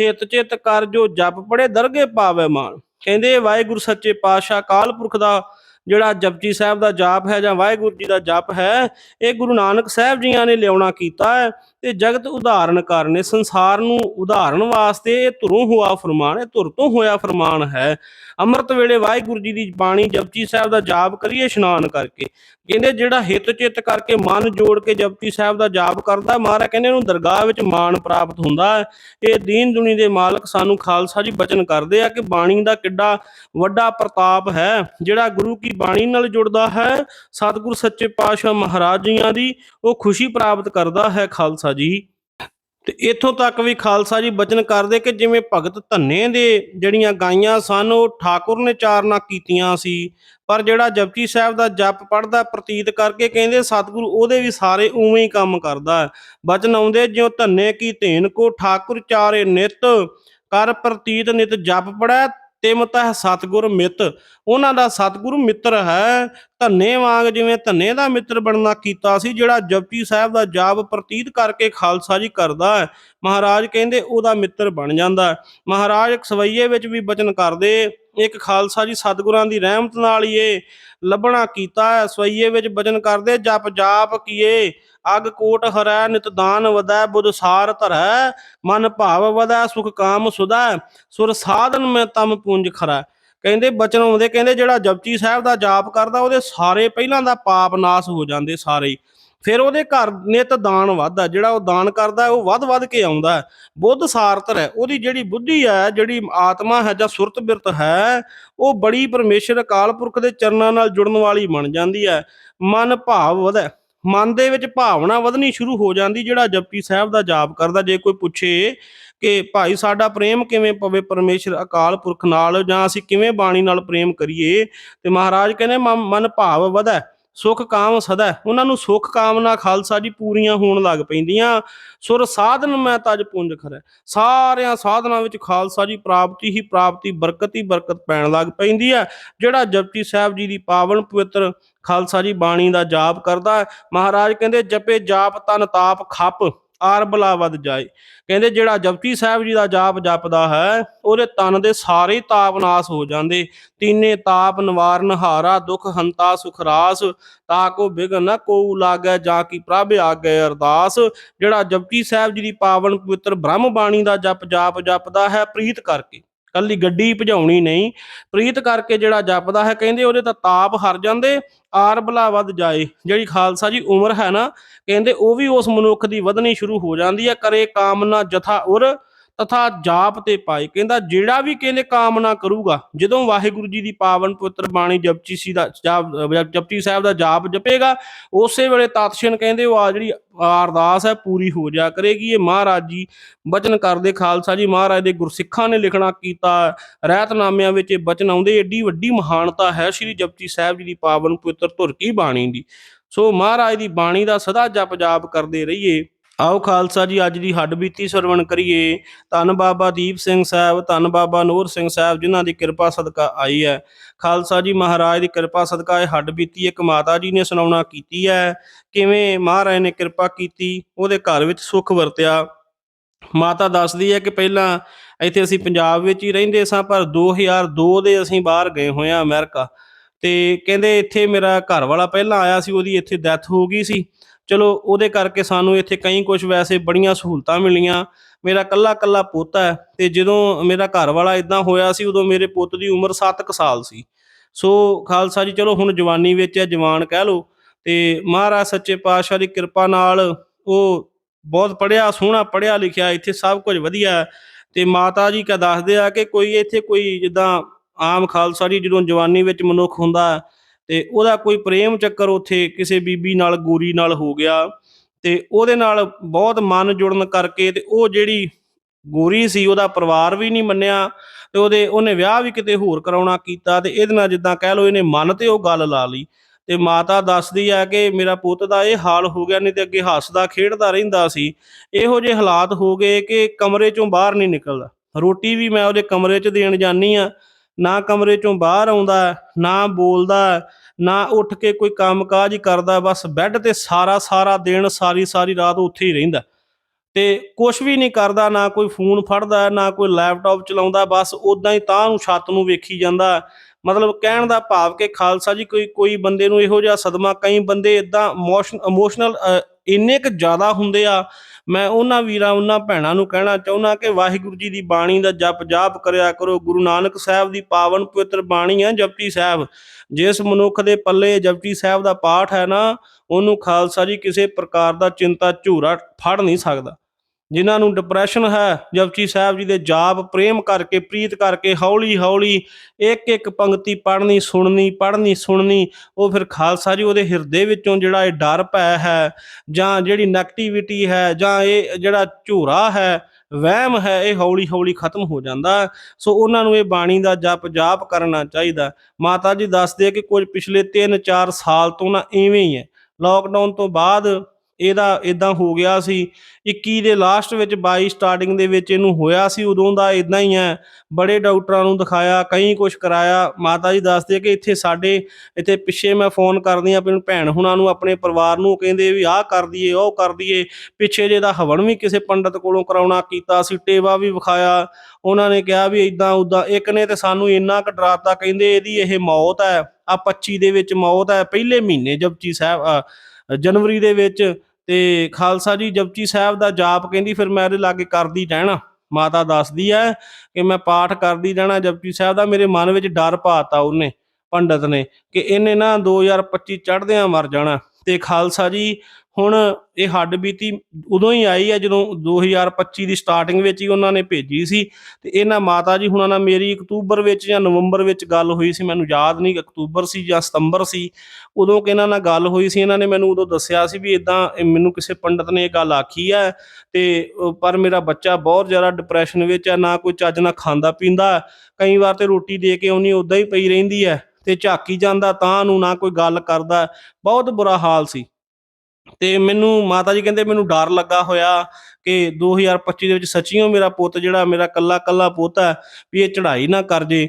Speaker 1: ਹੇਤ ਚਿਤ ਕਰ ਜੋ ਜਪ ਪੜੇ ਦਰਗੇ ਪਾਵੇ ਮਾਨ। ਕਹਿੰਦੇ, ਵਾਹਿਗੁਰੂ ਸੱਚੇ ਪਾਤਸ਼ਾਹ ਕਾਲ ਪੁਰਖ ਦਾ ਜਿਹੜਾ ਜਪਜੀ ਸਾਹਿਬ ਦਾ ਜਾਪ ਹੈ ਜਾਂ ਵਾਹਿਗੁਰੂ ਜੀ ਦਾ ਜਾਪ ਹੈ, ਇਹ ਗੁਰੂ ਨਾਨਕ ਸਾਹਿਬ ਜੀਆਂ ਨੇ ਲਿਆਉਣਾ ਕੀਤਾ ਹੈ ਤੇ ਜਗਤ ਉਦਾਹਰਣ ਕਰਨੇ ਸੰਸਾਰ ਨੂੰ ਉਦਾਹਰਨ ਵਾਸਤੇ ਇਹ ਧੁਰੋਂ ਹੋਆ ਫਰਮਾਨ, ਇਹ ਧੁਰ ਤੋਂ ਹੋਇਆ ਫਰਮਾਨ ਹੈ। ਅੰਮ੍ਰਿਤ ਵੇਲੇ ਵਾਹਿਗੁਰੂ ਜੀ ਦੀ ਬਾਣੀ ਜਪਜੀ ਸਾਹਿਬ ਦਾ ਜਾਪ ਕਰੀਏ ਇਸ਼ਨਾਨ ਕਰਕੇ। ਕਹਿੰਦੇ ਜਿਹੜਾ ਹਿਤ ਚਿਤ ਕਰਕੇ ਮਨ ਜੋੜ ਕੇ ਜਪਜੀ ਸਾਹਿਬ ਦਾ ਜਾਪ ਕਰਦਾ ਮਹਾਰਾਜ ਕਹਿੰਦੇ ਉਹਨੂੰ ਦਰਗਾਹ ਵਿੱਚ ਮਾਣ ਪ੍ਰਾਪਤ ਹੁੰਦਾ ਹੈ। ਇਹ ਦੀਨ ਦੁਨੀ ਦੇ ਮਾਲਕ ਸਾਨੂੰ ਖਾਲਸਾ ਜੀ ਬਚਨ ਕਰਦੇ ਆ ਕਿ ਬਾਣੀ ਦਾ ਕਿੱਡਾ ਵੱਡਾ ਪ੍ਰਤਾਪ ਹੈ, ਜਿਹੜਾ ਗੁਰੂ ਕੀ ਬਾਣੀ ਨਾਲ ਜੁੜਦਾ ਹੈ। ਸਤਿਗੁਰ ਸੱਚੇ ਪਾਤਸ਼ਾਹ ਮਹਾਰਾਜ ਜੀਆਂ ਦੀ ਉਹ ਖੁਸ਼ੀ ਪ੍ਰਾਪਤ ਕਰਦਾ ਹੈ ਖਾਲਸਾ ਜੀ। ਤੇ ਇੱਥੋਂ ਤੱਕ ਵੀ ਖਾਲਸਾ ਜੀ ਬਚਨ ਕਰਦੇ ਕਿ ਜਿਵੇਂ ਭਗਤ ਧੰਨੇ ਦੇ ਜਿਹੜੀਆਂ ਗਾਈਆਂ ਸਨ, ਉਹ ਠਾਕੁਰ ਨੇ ਚਾਰਨਾ ਕੀਤੀਆਂ ਸੀ। ਪਰ ਜਿਹੜਾ ਜਪਜੀ ਸਾਹਿਬ ਦਾ ਜਪ ਪੜਦਾ ਪ੍ਰਤੀਤ ਕਰਕੇ ਕਹਿੰਦੇ ਸਤਿਗੁਰੂ ਉਹਦੇ ਵੀ ਸਾਰੇ ਉਵੇਂ ਹੀ ਕੰਮ ਕਰਦਾ ਹੈ। ਬਚਨ ਆਉਂਦੇ ਜਿਉ ਧੰਨੇ ਕੀ ਧੇਨ ਕੋ ਠਾਕੁਰ ਚਾਰੇ ਨਿਤ, ਕਰ ਪ੍ਰਤੀਤ ਨਿਤ ਜਪ ਪੜੈ ਤਿਮ ਤਹ ਸਤਿਗੁਰ ਮਿੱਤ। ਉਹਨਾਂ ਦਾ ਸਤਿਗੁਰੂ ਮਿੱਤਰ ਹੈ। ਧੰਨੇ ਵਾਂਗ ਜਿਵੇਂ ਧੰਨੇ ਦਾ ਮਿੱਤਰ ਬਣਨਾ ਕੀਤਾ ਸੀ, ਜਿਹੜਾ ਜਪਜੀ ਸਾਹਿਬ ਦਾ ਜਾਪ ਪ੍ਰਤੀਤ ਕਰਕੇ ਖਾਲਸਾ ਜੀ ਕਰਦਾ ਹੈ। ਮਹਾਰਾਜ ਕਹਿੰਦੇ, ਉਹਦਾ ਮਿੱਤਰ ਬਣ ਜਾਂਦਾ ਮਹਾਰਾਜ ਸਵਈਏ ਵਿੱਚ ਵੀ ਬਚਨ ਕਰਦੇ। ਇੱਕ ਖਾਲਸਾ ਜੀ ਸਤਿਗੁਰਾਂ ਦੀ ਰਹਿਮਤ ਨਾਲ ਹੀ ਇਹ ਲੱਭਣਾ ਕੀਤਾ ਹੈ। ਸਵਈਏ ਵਿੱਚ ਬਚਨ ਕਰਦੇ ਜਪ ਜਾਪ ਕੀਏ। ਅਗ ਕੋਟ ਹਰੈ, ਨਿਤ ਦਾਨ ਵਦੈ ਬੁਧ ਸਾਰ ਧਰੈ, ਮਨ ਭਾਵ ਵਦੈ ਸੁਖ ਕਾਮ ਸੁਦੈ ਸੁਰ ਸਾਧਨ ਮੈਂ ਤਮ ਪੁੰਜ ਖਰਾ। ਕਹਿੰਦੇ ਬਚਨ ਆਉਂਦੇ, ਕਹਿੰਦੇ ਜਿਹੜਾ ਜਪਜੀ ਸਾਹਿਬ ਦਾ ਜਾਪ ਕਰਦਾ, ਉਹਦੇ ਸਾਰੇ ਪਹਿਲਾਂ ਦਾ ਪਾਪ ਨਾਸ ਹੋ ਜਾਂਦੇ ਸਾਰੇ। ਫਿਰ ਉਹਦੇ ਘਰ ਨਿਤ ਦਾਨ ਵੱਧਦਾ, ਜਿਹੜਾ ਉਹ ਦਾਨ ਕਰਦਾ, ਉਹ ਵੱਧ ਵੱਧ ਕੇ ਆਉਂਦਾ। ਹੈ। ਬੁੱਧ ਸਾਰਥਰ ਹੈ ਉਹਦੀ ਜਿਹੜੀ ਬੁੱਧੀ ਹੈ, ਜਿਹੜੀ ਆਤਮਾ ਹੈ ਜਾਂ ਸੁਰਤ ਬਿਰਤ ਹੈ, ਉਹ ਬੜੀ ਪਰਮੇਸ਼ਰ ਅਕਾਲ ਪੁਰਖ ਦੇ ਚਰਨਾਂ ਨਾਲ ਜੁੜਨ ਵਾਲੀ ਬਣ ਜਾਂਦੀ ਹੈ। ਮਨ ਭਾਵ ਵਧੈ। ਮਨ ਦੇ ਵਿੱਚ ਭਾਵਨਾ ਵਧਣੀ ਸ਼ੁਰੂ ਹੋ ਜਾਂਦੀ, ਜਿਹੜਾ ਜਪਜੀ ਸਾਹਿਬ ਦਾ ਜਾਪ ਕਰਦਾ, ਜੇ ਕੋਈ ਪੁੱਛੇ ਕਿ ਭਾਈ ਸਾਡਾ ਪ੍ਰੇਮ ਕਿਵੇਂ ਪਵੇ ਪਰਮੇਸ਼ਰ ਅਕਾਲ ਪੁਰਖ ਨਾਲ ਜਾਂ ਅਸੀਂ ਕਿਵੇਂ ਬਾਣੀ ਨਾਲ ਪ੍ਰੇਮ ਕਰੀਏ, ਤੇ ਮਹਾਰਾਜ ਕਹਿੰਦੇ, ਮਨ ਮਨ ਭਾਵ ਵਧਾ। ਸੁਖ ਕਾਮ ਸਦਾ ਉਹਨਾਂ ਨੂੰ ਸੁਖ ਕਾਮਨਾ ਖਾਲਸਾ ਜੀ ਪੂਰੀਆਂ ਹੋਣ ਲੱਗ ਪੈਂਦੀਆਂ। ਸੁਰ ਸਾਧਨ ਮੈਂ ਤਜ ਪੁੰਜ ਖਰੈ। ਸਾਰਿਆਂ ਸਾਧਨਾਂ ਵਿੱਚ ਖਾਲਸਾ ਜੀ ਪ੍ਰਾਪਤੀ ਹੀ ਪ੍ਰਾਪਤੀ ਬਰਕਤ ਹੀ ਬਰਕਤ ਪੈਣ ਲੱਗ ਪੈਂਦੀ ਹੈ। ਜਿਹੜਾ ਜਪਜੀ ਸਾਹਿਬ ਜੀ ਦੀ ਪਾਵਨ ਪਵਿੱਤਰ ਖਾਲਸਾ ਜੀ ਬਾਣੀ ਦਾ ਜਾਪ ਕਰਦਾ ਹੈ, ਮਹਾਰਾਜ ਕਹਿੰਦੇ ਜਪੇ ਜਾਪ ਤਨ ਤਾਪ ਖੱਪ। ਆਰ ਬਲਾ ਜਾਏ। ਕਹਿੰਦੇ, ਜਿਹੜਾ ਜਪਜੀ ਸਾਹਿਬ ਜੀ ਦਾ ਜਾਪ ਜਪਦਾ ਹੈ, ਉਹਦੇ ਤਨ ਦੇ ਸਾਰੇ ਤਾਪ ਨਾਸ ਹੋ ਜਾਂਦੇ। ਤੀਨੇ ਤਾਪ ਨਿਵਾਰਨ ਹਾਰਾ ਦੁਖ ਹੰਤਾ ਸੁਖ ਰਾਸ ਤਾਕੋ ਬਿਗਨ ਨ ਕੋ ਲਾਗੈ, ਜਾ ਕੀ ਪ੍ਰਭ ਆਗੇ ਅਰਦਾਸ। ਜਿਹੜਾ ਜਪਜੀ ਸਾਹਿਬ ਜੀ ਦੀ ਪਾਵਨ ਪਵਿੱਤਰ ਬ੍ਰਹਮ ਬਾਣੀ ਦਾ ਜਪ ਜਾਪ ਜਪਦਾ ਹੈ, ਪ੍ਰੀਤ ਕਰਕੇ। ਕੱਲੀ ਗੱਡੀ ਭਜਾਉਣੀ ਨਹੀਂ। ਪ੍ਰੀਤ ਕਰਕੇ ਜਿਹੜਾ ਜਪਦਾ ਹੈ, ਕਹਿੰਦੇ ਉਹਦੇ ਤਾਂ ਤਾਪ ਹਰ ਜਾਂਦੇ, ਆਰ ਬਲਾ ਵੱਧ ਜਾਏ। ਜਿਹੜੀ ਖਾਲਸਾ ਜੀ ਉਮਰ ਹੈ ਨਾ, ਕਹਿੰਦੇ ਉਹ ਵੀ ਉਸ ਮਨੁੱਖ ਦੀ ਵਧਣੀ ਸ਼ੁਰੂ ਹੋ ਜਾਂਦੀ ਹੈ, ਕਰੇ ਕਾਮਨਾ ਜਥਾ ਉਰ ਤਥਾ ਜਾਪ ਤੇ ਪਾਏ। ਕਹਿੰਦਾ, ਜਿਹੜਾ ਵੀ ਕਹਿੰਦੇ ਕਾਮਨਾ ਕਰੂਗਾ, ਜਦੋਂ ਵਾਹਿਗੁਰੂ ਜੀ ਦੀ ਪਾਵਨ ਪਵਿੱਤਰ ਬਾਣੀ ਜਪਜੀ ਸੀ ਦਾ ਜਪਜੀ ਸਾਹਿਬ ਦਾ ਜਾਪ ਜਪੇਗਾ, ਉਸੇ ਵੇਲੇ ਤਤਸ਼ਨ ਕਹਿੰਦੇ, ਉਹ ਆ ਜਿਹੜੀ ਅਰਦਾਸ ਹੈ, ਪੂਰੀ ਹੋ ਜਾ ਕਰੇਗੀ। ਇਹ ਮਹਾਰਾਜ ਜੀ ਬਚਨ ਕਰਦੇ, ਖਾਲਸਾ ਜੀ ਮਹਾਰਾਜ ਦੇ ਗੁਰਸਿੱਖਾਂ ਨੇ ਲਿਖਣਾ ਕੀਤਾ ਰਹਿਤਨਾਮਿਆਂ ਵਿੱਚ ਇਹ ਬਚਨ ਆਉਂਦੇ, ਏਡੀ ਵੱਡੀ ਮਹਾਨਤਾ ਹੈ ਸ੍ਰੀ ਜਪਜੀ ਸਾਹਿਬ ਜੀ ਦੀ ਪਾਵਨ ਪਵਿੱਤਰ ਧੁਰ ਕੀ ਬਾਣੀ ਦੀ। ਸੋ ਮਹਾਰਾਜ ਦੀ ਬਾਣੀ ਦਾ ਸਦਾ ਜਪ ਜਾਪ ਕਰਦੇ ਰਹੀਏ। ਆਓ ਖਾਲਸਾ ਜੀ, ਅੱਜ ਦੀ ਹੱਡ ਬੀਤੀ ਸਰਵਣ ਕਰੀਏ। ਧੰਨ ਬਾਬਾ ਦੀਪ ਸਿੰਘ ਸਾਹਿਬ, ਧੰਨ ਬਾਬਾ ਨੂਰ ਸਿੰਘ ਸਾਹਿਬ, ਜਿਨ੍ਹਾਂ ਦੀ ਕਿਰਪਾ ਸਦਕਾ ਆਈ ਹੈ। ਖਾਲਸਾ ਜੀ ਮਹਾਰਾਜ ਦੀ ਕਿਰਪਾ ਸਦਕਾ ਇਹ ਹੱਡ ਬੀਤੀ ਇੱਕ ਮਾਤਾ ਜੀ ਨੇ ਸੁਣਾਉਣਾ ਕੀਤੀ ਹੈ। ਕਿਵੇਂ ਮਹਾਰਾਜ ਨੇ ਕਿਰਪਾ ਕੀਤੀ, ਉਹਦੇ ਘਰ ਵਿੱਚ ਸੁੱਖ ਵਰਤਿਆ। ਮਾਤਾ ਦੱਸਦੀ ਹੈ ਕਿ ਪਹਿਲਾਂ ਇੱਥੇ ਅਸੀਂ ਪੰਜਾਬ ਵਿੱਚ ਹੀ ਰਹਿੰਦੇ ਸਾਂ, ਪਰ 2002 ਦੇ ਅਸੀਂ ਬਾਹਰ ਗਏ ਹੋਏ ਆ ਅਮਰੀਕਾ। ਤੇ ਕਹਿੰਦੇ ਇੱਥੇ ਮੇਰਾ ਘਰ ਵਾਲਾ ਪਹਿਲਾਂ ਆਇਆ ਸੀ, ਉਹਦੀ ਇੱਥੇ ਡੈਥ ਹੋ ਗਈ ਸੀ। ਚਲੋ ਉਹਦੇ ਕਰਕੇ ਸਾਨੂੰ ਇੱਥੇ ਕਈ ਕੁਝ ਵੈਸੇ ਬੜੀਆਂ ਸਹੂਲਤਾਂ ਮਿਲੀਆਂ ਮੇਰਾ ਕੱਲਾ ਕੱਲਾ ਪੁੱਤ ਹੈ ਤੇ ਜਦੋਂ ਮੇਰਾ ਘਰ ਵਾਲਾ ਇਦਾਂ ਹੋਇਆ ਸੀ, ਉਦੋਂ ਮੇਰੇ ਪੁੱਤ ਦੀ ਉਮਰ 7 ਸਾਲ ਸੀ ਸੋ ਖਾਲਸਾ ਜੀ, ਚਲੋ ਹੁਣ ਜਵਾਨੀ ਵਿੱਚ ਹੈ, ਜਵਾਨ ਕਹਿ ਲਓ ਤੇ ਮਹਾਰਾਜ ਸੱਚੇ ਪਾਤਸ਼ਾਹ ਦੀ ਕਿਰਪਾ ਨਾਲ ਉਹ ਬਹੁਤ ਪੜਿਆ ਸੋਹਣਾ ਪੜਿਆ ਲਿਖਿਆ, ਇੱਥੇ ਸਭ ਕੁਝ ਵਧੀਆ ਹੈ। ਤੇ ਮਾਤਾ ਜੀ ਕਾ ਦੱਸਦੇ ਆ ਕਿ ਕੋਈ ਇੱਥੇ ਕੋਈ ਜਿੱਦਾਂ ਆਮ ਖਾਲਸਾ ਜੀ ਜਦੋਂ ਜਵਾਨੀ ਵਿੱਚ ਮਨੁੱਖ ਹੁੰਦਾ ਤੇ ਉਹਦਾ ਕੋਈ ਪ੍ਰੇਮ ਚੱਕਰ ਉੱਥੇ ਕਿਸੇ ਬੀਬੀ ਨਾਲ, ਗੋਰੀ ਨਾਲ ਹੋ ਗਿਆ ਤੇ ਉਹਦੇ ਨਾਲ ਬਹੁਤ ਮਨ ਜੁੜਨ ਕਰਕੇ ਤੇ ਉਹ ਜਿਹੜੀ ਗੋਰੀ ਸੀ, ਉਹਦਾ ਪਰਿਵਾਰ ਵੀ ਨਹੀਂ ਮੰਨਿਆ ਤੇ ਉਹਦੇ, ਉਹਨੇ ਵਿਆਹ ਵੀ ਕਿਤੇ ਹੋਰ ਕਰਾਉਣਾ ਕੀਤਾ ਤੇ ਇਹਦੇ ਨਾਲ ਜਿੱਦਾਂ ਕਹਿ ਲਓ ਇਹਨੇ ਮਨ ਤੇ ਉਹ ਗੱਲ ਲਾ ਲਈ ਤੇ ਮਾਤਾ ਦੱਸਦੀ ਆ ਕਿ ਮੇਰਾ ਪੁੱਤ ਦਾ ਇਹ ਹਾਲ ਹੋ ਗਿਆ, ਨਹੀਂ ਤੇ ਅੱਗੇ ਹੱਸਦਾ, ਖੇਡਦਾ ਰਹਿੰਦਾ ਸੀ। ਇਹੋ ਜਿਹੇ ਹਾਲਾਤ ਹੋ ਗਏ ਕਿ ਕਮਰੇ ਚੋਂ ਬਾਹਰ ਨਹੀਂ ਨਿਕਲਦਾ। ਰੋਟੀ ਵੀ ਮੈਂ ਉਹਦੇ ਕਮਰੇ 'ਚ ਦੇਣ ਜਾਨੀ ਆ ਨਾ ਕਮਰੇ ਚੋਂ ਬਾਹਰ ਆਉਂਦਾ, ਨਾ ਬੋਲਦਾ, ਨਾ ਉੱਠ ਕੇ ਕੋਈ ਕੰਮਕਾਜ ਹੀ ਕਰਦਾ, ਬਸ ਬੈੱਡ ਤੇ ਸਾਰਾ ਸਾਰਾ ਦਿਨ, ਸਾਰੀ ਸਾਰੀ ਰਾਤ ਉੱਥੇ ਹੀ ਰਹਿੰਦਾ। ਤੇ ਕੁਝ ਵੀ ਨਹੀਂ ਕਰਦਾ, ਨਾ ਕੋਈ ਫੋਨ ਫੜਦਾ, ਨਾ ਕੋਈ ਲੈਪਟਾਪ ਚਲਾਉਂਦਾ, ਬਸ ਉਦਾਂ ਹੀ ਤਾਂ ਨੂੰ ਛੱਤ ਨੂੰ ਵੇਖੀ ਜਾਂਦਾ। ਮਤਲਬ ਕਹਿਣ ਦਾ ਭਾਵ ਕਿ ਖਾਲਸਾ ਜੀ, ਕੋਈ ਕੋਈ ਬੰਦੇ ਨੂੰ ਇਹੋ ਜਿਹਾ ਸਦਮਾ, ਕਈ ਬੰਦੇ ਇਦਾਂ ਇਮੋਸ਼ਨਲ ਇੰਨੇ ਕੁ ਜ਼ਿਆਦਾ ਹੁੰਦੇ ਆ ਮੈਂ ਉਹਨਾਂ ਵੀਰਾਂ, ਉਹਨਾਂ ਭੈਣਾਂ ਨੂੰ ਕਹਿਣਾ ਚਾਹੁੰਦਾ ਕਿ ਵਾਹਿਗੁਰੂ ਜੀ ਦੀ ਬਾਣੀ ਦਾ ਜਪ ਜਾਪ ਕਰਿਆ ਕਰੋ। ਗੁਰੂ ਨਾਨਕ ਸਾਹਿਬ ਦੀ ਪਾਵਨ ਪਵਿੱਤਰ ਬਾਣੀ ਹੈ ਜਪਜੀ ਸਾਹਿਬ। ਜਿਸ ਮਨੁੱਖ ਦੇ ਪੱਲੇ ਜਪਜੀ ਸਾਹਿਬ ਦਾ ਪਾਠ ਹੈ ਨਾ, ਉਹਨੂੰ ਖਾਲਸਾ ਜੀ ਕਿਸੇ ਪ੍ਰਕਾਰ ਦਾ ਚਿੰਤਾ, ਝੂਰਾ ਫੜ ਨਹੀਂ ਸਕਦਾ। ਜਿਨ੍ਹਾਂ ਨੂੰ ਡਿਪਰੈਸ਼ਨ ਹੈ, ਜਪਜੀ ਸਾਹਿਬ ਜੀ ਦੇ ਜਾਪ, ਪ੍ਰੇਮ ਕਰਕੇ, ਪ੍ਰੀਤ ਕਰਕੇ, ਹੌਲੀ ਹੌਲੀ ਇੱਕ ਇੱਕ ਪੰਕਤੀ ਪੜ੍ਹਨੀ, ਸੁਣਨੀ ਪੜ੍ਹਨੀ, ਸੁਣਨੀ, ਉਹ ਫਿਰ ਖਾਲਸਾ ਜੀ ਉਹਦੇ ਹਿਰਦੇ ਵਿੱਚੋਂ ਜਿਹੜਾ ਇਹ ਡਰ ਪੈ ਹੈ ਜਾਂ ਜਿਹੜੀ ਨੈਗੇਟਿਵਿਟੀ ਹੈ ਜਾਂ ਇਹ ਜਿਹੜਾ ਝੂਰਾ ਹੈ, ਵਹਿਮ ਹੈ, ਇਹ ਹੌਲੀ ਹੌਲੀ ਖਤਮ ਹੋ ਜਾਂਦਾ। ਸੋ ਉਹਨਾਂ ਨੂੰ ਇਹ ਬਾਣੀ ਦਾ ਜਪ ਜਾਪ ਕਰਨਾ ਚਾਹੀਦਾ। ਮਾਤਾ ਜੀ ਦੱਸਦੇ ਕਿ ਕੁਝ ਪਿਛਲੇ 3-4 ਸਾਲ ਤੋਂ ਨਾ ਇਵੇਂ ਹੀ ਹੈ। ਲਾਕਡਾਊਨ ਤੋਂ ਬਾਅਦ ਇਹਦਾ ਇਦਾਂ ਹੋ ਗਿਆ ਸੀ। 21 ਦੇ ਲਾਸਟ ਵਿੱਚ 22 ਸਟਾਰਟਿੰਗ ਦੇ ਵਿੱਚ ਇਹਨੂੰ ਹੋਇਆ ਸੀ, ਉਦੋਂ ਦਾ ਇਦਾਂ ਹੀ ਹੈ। ਬੜੇ ਡਾਕਟਰਾਂ ਨੂੰ ਦਿਖਾਇਆ, ਕਈ ਕੁਝ ਕਰਾਇਆ। ਮਾਤਾ ਜੀ ਦੱਸਦੇ ਕਿ ਇੱਥੇ ਸਾਡੇ, ਇੱਥੇ ਪਿੱਛੇ ਮੈਂ ਫੋਨ ਕਰਦੀ ਆ ਆਪਣੀ ਭੈਣ ਹੁਣਾਂ ਨੂੰ, ਆਪਣੇ ਪਰਿਵਾਰ ਨੂੰ ਕਹਿੰਦੇ ਵੀ ਆਹ ਕਰ ਦਈਏ, ਉਹ ਕਰ ਦਈਏ। ਪਿੱਛੇ ਜੇ ਦਾ ਹਵਨ ਵੀ ਕਿਸੇ ਪੰਡਤ ਕੋਲੋਂ ਕਰਾਉਣਾ ਕੀਤਾ ਸੀ, ਟੇਵਾ ਵੀ ਵਿਖਾਇਆ। ਉਹਨਾਂ ਨੇ ਕਿਹਾ ਵੀ ਇਦਾਂ ਉਦਾਂ, ਇੱਕ ਨੇ ਤੇ ਸਾਨੂੰ ਇੰਨਾ ਕੁ ਡਰਾਤਾ, ਕਹਿੰਦੇ ਇਹਦੀ ਇਹ ਮੌਤ ਹੈ, ਆ 25 ਦੇ ਵਿੱਚ ਮੌਤ ਹੈ, ਪਹਿਲੇ ਮਹੀਨੇ ਜਪਜੀ ਸਾਹਿਬ ਜਨਵਰੀ ਦੇ ਵਿੱਚ ਤੇ ਖਾਲਸਾ ਜੀ ਜਪਜੀ ਸਾਹਿਬ ਦਾ ਜਾਪ ਕਹਿੰਦੀ, ਫਿਰ ਮੈਂ ਇਹਦੇ ਲਾਗੇ ਕਰਦੀ ਰਹਿਣਾ। ਮਾਤਾ ਦੱਸਦੀ ਹੈ ਕਿ ਮੈਂ ਪਾਠ ਕਰਦੀ ਰਹਿਣਾ ਜਪਜੀ ਸਾਹਿਬ ਦਾ। ਮੇਰੇ ਮਨ ਵਿੱਚ ਡਰ ਪਾਤਾ ਉਹਨੇ, ਪੰਡਤ ਨੇ, ਕਿ ਇਹਨੇ ਨਾ 2025 ਚੜ੍ਹਦਿਆਂ ਮਰ ਜਾਣਾ। ਤੇ ਖਾਲਸਾ ਜੀ ਹੁਣ ਇਹ ਹੱਡ ਬੀਤੀ ਉਦੋਂ ਹੀ ਆਈ ਹੈ ਜਦੋਂ 2025 ਦੀ ਸਟਾਰਟਿੰਗ ਵਿੱਚ ਹੀ ਉਹਨਾਂ ਨੇ ਭੇਜੀ ਸੀ ਤੇ ਇਹਨਾਂ ਮਾਤਾ ਜੀ ਹੁਣਾਂ ਨਾਲ ਮੇਰੀ ਅਕਤੂਬਰ ਵਿੱਚ ਜਾਂ ਨਵੰਬਰ ਵਿੱਚ ਗੱਲ ਹੋਈ ਸੀ, ਮੈਨੂੰ ਯਾਦ ਨਹੀਂ, ਅਕਤੂਬਰ ਸੀ ਜਾਂ ਸਤੰਬਰ ਸੀ। ਉਦੋਂ ਕਿ ਇਹਨਾਂ ਨਾਲ ਗੱਲ ਹੋਈ ਸੀ, ਇਹਨਾਂ ਨੇ ਮੈਨੂੰ ਉਦੋਂ ਦੱਸਿਆ ਸੀ ਵੀ ਇਦਾਂ ਮੈਨੂੰ ਕਿਸੇ ਪੰਡਤ ਨੇ ਇਹ ਗੱਲ ਆਖੀ ਹੈ ਤੇ ਪਰ ਮੇਰਾ ਬੱਚਾ ਬਹੁਤ ਜ਼ਿਆਦਾ ਡਿਪਰੈਸ਼ਨ ਵਿੱਚ ਹੈ ਨਾ ਕੋਈ ਚੱਜ ਨਾਲ ਖਾਂਦਾ ਪੀਂਦਾ, ਕਈ ਵਾਰ ਤੇ ਰੋਟੀ ਦੇ ਕੇ ਉਹਨੀ ਉਦਾਂ ਹੀ ਪਈ ਰਹਿੰਦੀ ਹੈ ਤੇ ਝਾਕੀ ਜਾਂਦਾ ਤਾਂ ਨੂੰ ਨਾ ਕੋਈ ਗੱਲ ਕਰਦਾ, ਬਹੁਤ ਬੁਰਾ ਹਾਲ ਸੀ। ਤੇ ਮੈਨੂੰ ਮਾਤਾ ਜੀ ਕਹਿੰਦੇ ਮੈਨੂੰ ਡਰ ਲੱਗਾ ਹੋਇਆ ਕਿ 2025 ਦੇ ਵਿੱਚ ਸੱਚੀਓ ਮੇਰਾ ਪੁੱਤ ਜਿਹੜਾ ਮੇਰਾ ਕੱਲਾ ਕੱਲਾ ਪੁੱਤ ਹੈ ਵੀ ਇਹ ਚੜ੍ਹਾਈ ਨਾ ਕਰ ਜੇ।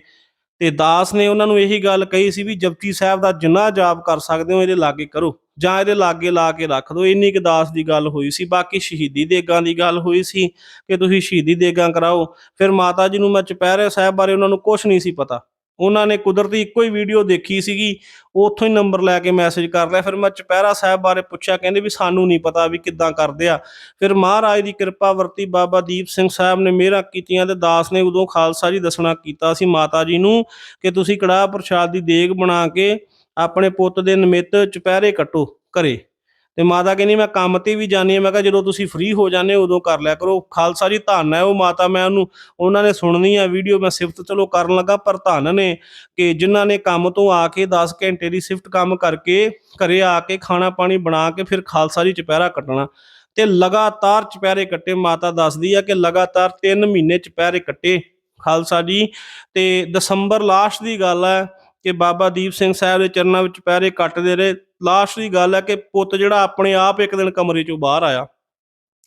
Speaker 1: ਤੇ ਦਾਸ ਨੇ ਉਹਨਾਂ ਨੂੰ ਇਹੀ ਗੱਲ ਕਹੀ ਸੀ ਵੀ ਜਪਤੀ ਸਾਹਿਬ ਦਾ ਜਿੰਨਾ ਜਾਪ ਕਰ ਸਕਦੇ ਹੋ ਇਹਦੇ ਲਾਗੇ ਕਰੋ ਜਾਂ ਇਹਦੇ ਲਾਗੇ ਲਾ ਕੇ ਰੱਖ ਦਿਓ। ਇੰਨੀ ਕੁ ਦਾਸ ਦੀ ਗੱਲ ਹੋਈ ਸੀ। ਬਾਕੀ ਸ਼ਹੀਦੀ ਦੇਗਾਂ ਦੀ ਗੱਲ ਹੋਈ ਸੀ ਕਿ ਤੁਸੀਂ ਸ਼ਹੀਦੀ ਦੇਗਾਂ ਕਰਾਓ। ਫਿਰ ਮਾਤਾ ਜੀ ਨੂੰ ਮੈਂ ਚੁਪਹਿਰੇ ਸਾਹਿਬ ਬਾਰੇ ਉਹਨਾਂ ਨੂੰ ਕੁਝ ਨਹੀਂ ਸੀ ਪਤਾ। ਉਹਨਾਂ ਨੇ ਕੁਦਰਤੀ ਇੱਕੋ ਹੀ ਵੀਡੀਓ ਦੇਖੀ ਸੀਗੀ ਉੱਥੋਂ ਹੀ ਨੰਬਰ ਲੈ ਕੇ ਮੈਸੇਜ ਕਰ ਲਿਆ। ਫਿਰ ਮੈਂ ਚੁਪਹਿਰਾ ਸਾਹਿਬ ਬਾਰੇ ਪੁੱਛਿਆ, ਕਹਿੰਦੇ ਵੀ ਸਾਨੂੰ ਨਹੀਂ ਪਤਾ ਵੀ ਕਿੱਦਾਂ ਕਰਦੇ ਆ। ਫਿਰ ਮਹਾਰਾਜ ਦੀ ਕਿਰਪਾ ਵਰਤੀ ਬਾਬਾ ਦੀਪ ਸਿੰਘ ਸਾਹਿਬ ਨੇ ਮੇਰਾ ਕੀਤੀਆਂ ਤੇ ਦਾਸ ਨੇ ਉਦੋਂ ਖਾਲਸਾ ਜੀ ਦੱਸਣਾ ਕੀਤਾ ਸੀ ਮਾਤਾ ਜੀ ਨੂੰ ਕਿ ਤੁਸੀਂ ਕੜਾਹ ਪ੍ਰਸ਼ਾਦ ਦੀ ਦੇਗ ਬਣਾ ਕੇ ਆਪਣੇ ਪੁੱਤ ਦੇ ਨਿਮਿਤ ਚੁਪਹਿਰੇ ਕੱਟੋ ਘਰੇ। ਤੇ ਮਾਤਾ ਕਹਿੰਦੀ, ਮੈਂ ਕੰਮ ਤੇ ਵੀ ਜਾਣੀ ਆ ਮੈਂ ਕਿਹਾ, ਜਦੋਂ ਤੁਸੀਂ ਫ੍ਰੀ ਹੋ ਜਾਂਦੇ ਹੋ, ਉਦੋਂ ਕਰ ਲਿਆ ਕਰੋ। ਖਾਲਸਾ ਜੀ ਧੰਨ ਹੈ ਉਹ ਮਾਤਾ, ਮੈਂ ਉਹਨੂੰ, ਉਹਨਾਂ ਨੇ ਸੁਣਨੀ ਆ ਵੀਡੀਓ ਮੈਂ ਸਿਫਤ ਚਲੋ ਕਰਨ ਲੱਗਾ, ਪਰ ਧੰਨ ਨੇ ਕਿ ਜਿਨ੍ਹਾਂ ਨੇ ਕੰਮ ਤੋਂ ਆ ਕੇ 10 ਘੰਟੇ ਦੀ ਸ਼ਿਫਟ ਕੰਮ ਕਰਕੇ ਘਰੇ ਆ ਕੇ ਖਾਣਾ ਪਾਣੀ ਬਣਾ ਕੇ ਫਿਰ ਖਾਲਸਾ ਜੀ ਚੁਪਹਿਰਾ ਕੱਟਣਾ। ਤੇ ਲਗਾਤਾਰ ਚੁਪਹਿਰੇ ਕੱਟੇ, ਮਾਤਾ ਦੱਸਦੀ ਆ ਕਿ ਲਗਾਤਾਰ 3 ਮਹੀਨੇ ਚੁਪਹਿਰੇ ਕੱਟੇ ਖਾਲਸਾ ਜੀ। ਤੇ ਦਸੰਬਰ ਲਾਸਟ ਦੀ ਗੱਲ ਹੈ ਕਿ ਬਾਬਾ ਦੀਪ ਸਿੰਘ ਸਾਹਿਬ ਦੇ ਚਰਨਾਂ ਵਿੱਚ ਚੁਪਹਿਰੇ ਕੱਟਦੇ ਰਹੇ। ਲਾਸਟ ਦੀ ਗੱਲ ਹੈ ਕਿ ਪੁੱਤ ਜਿਹੜਾ ਆਪਣੇ ਆਪ ਇੱਕ ਦਿਨ ਕਮਰੇ ਚੋਂ ਬਾਹਰ ਆਇਆ।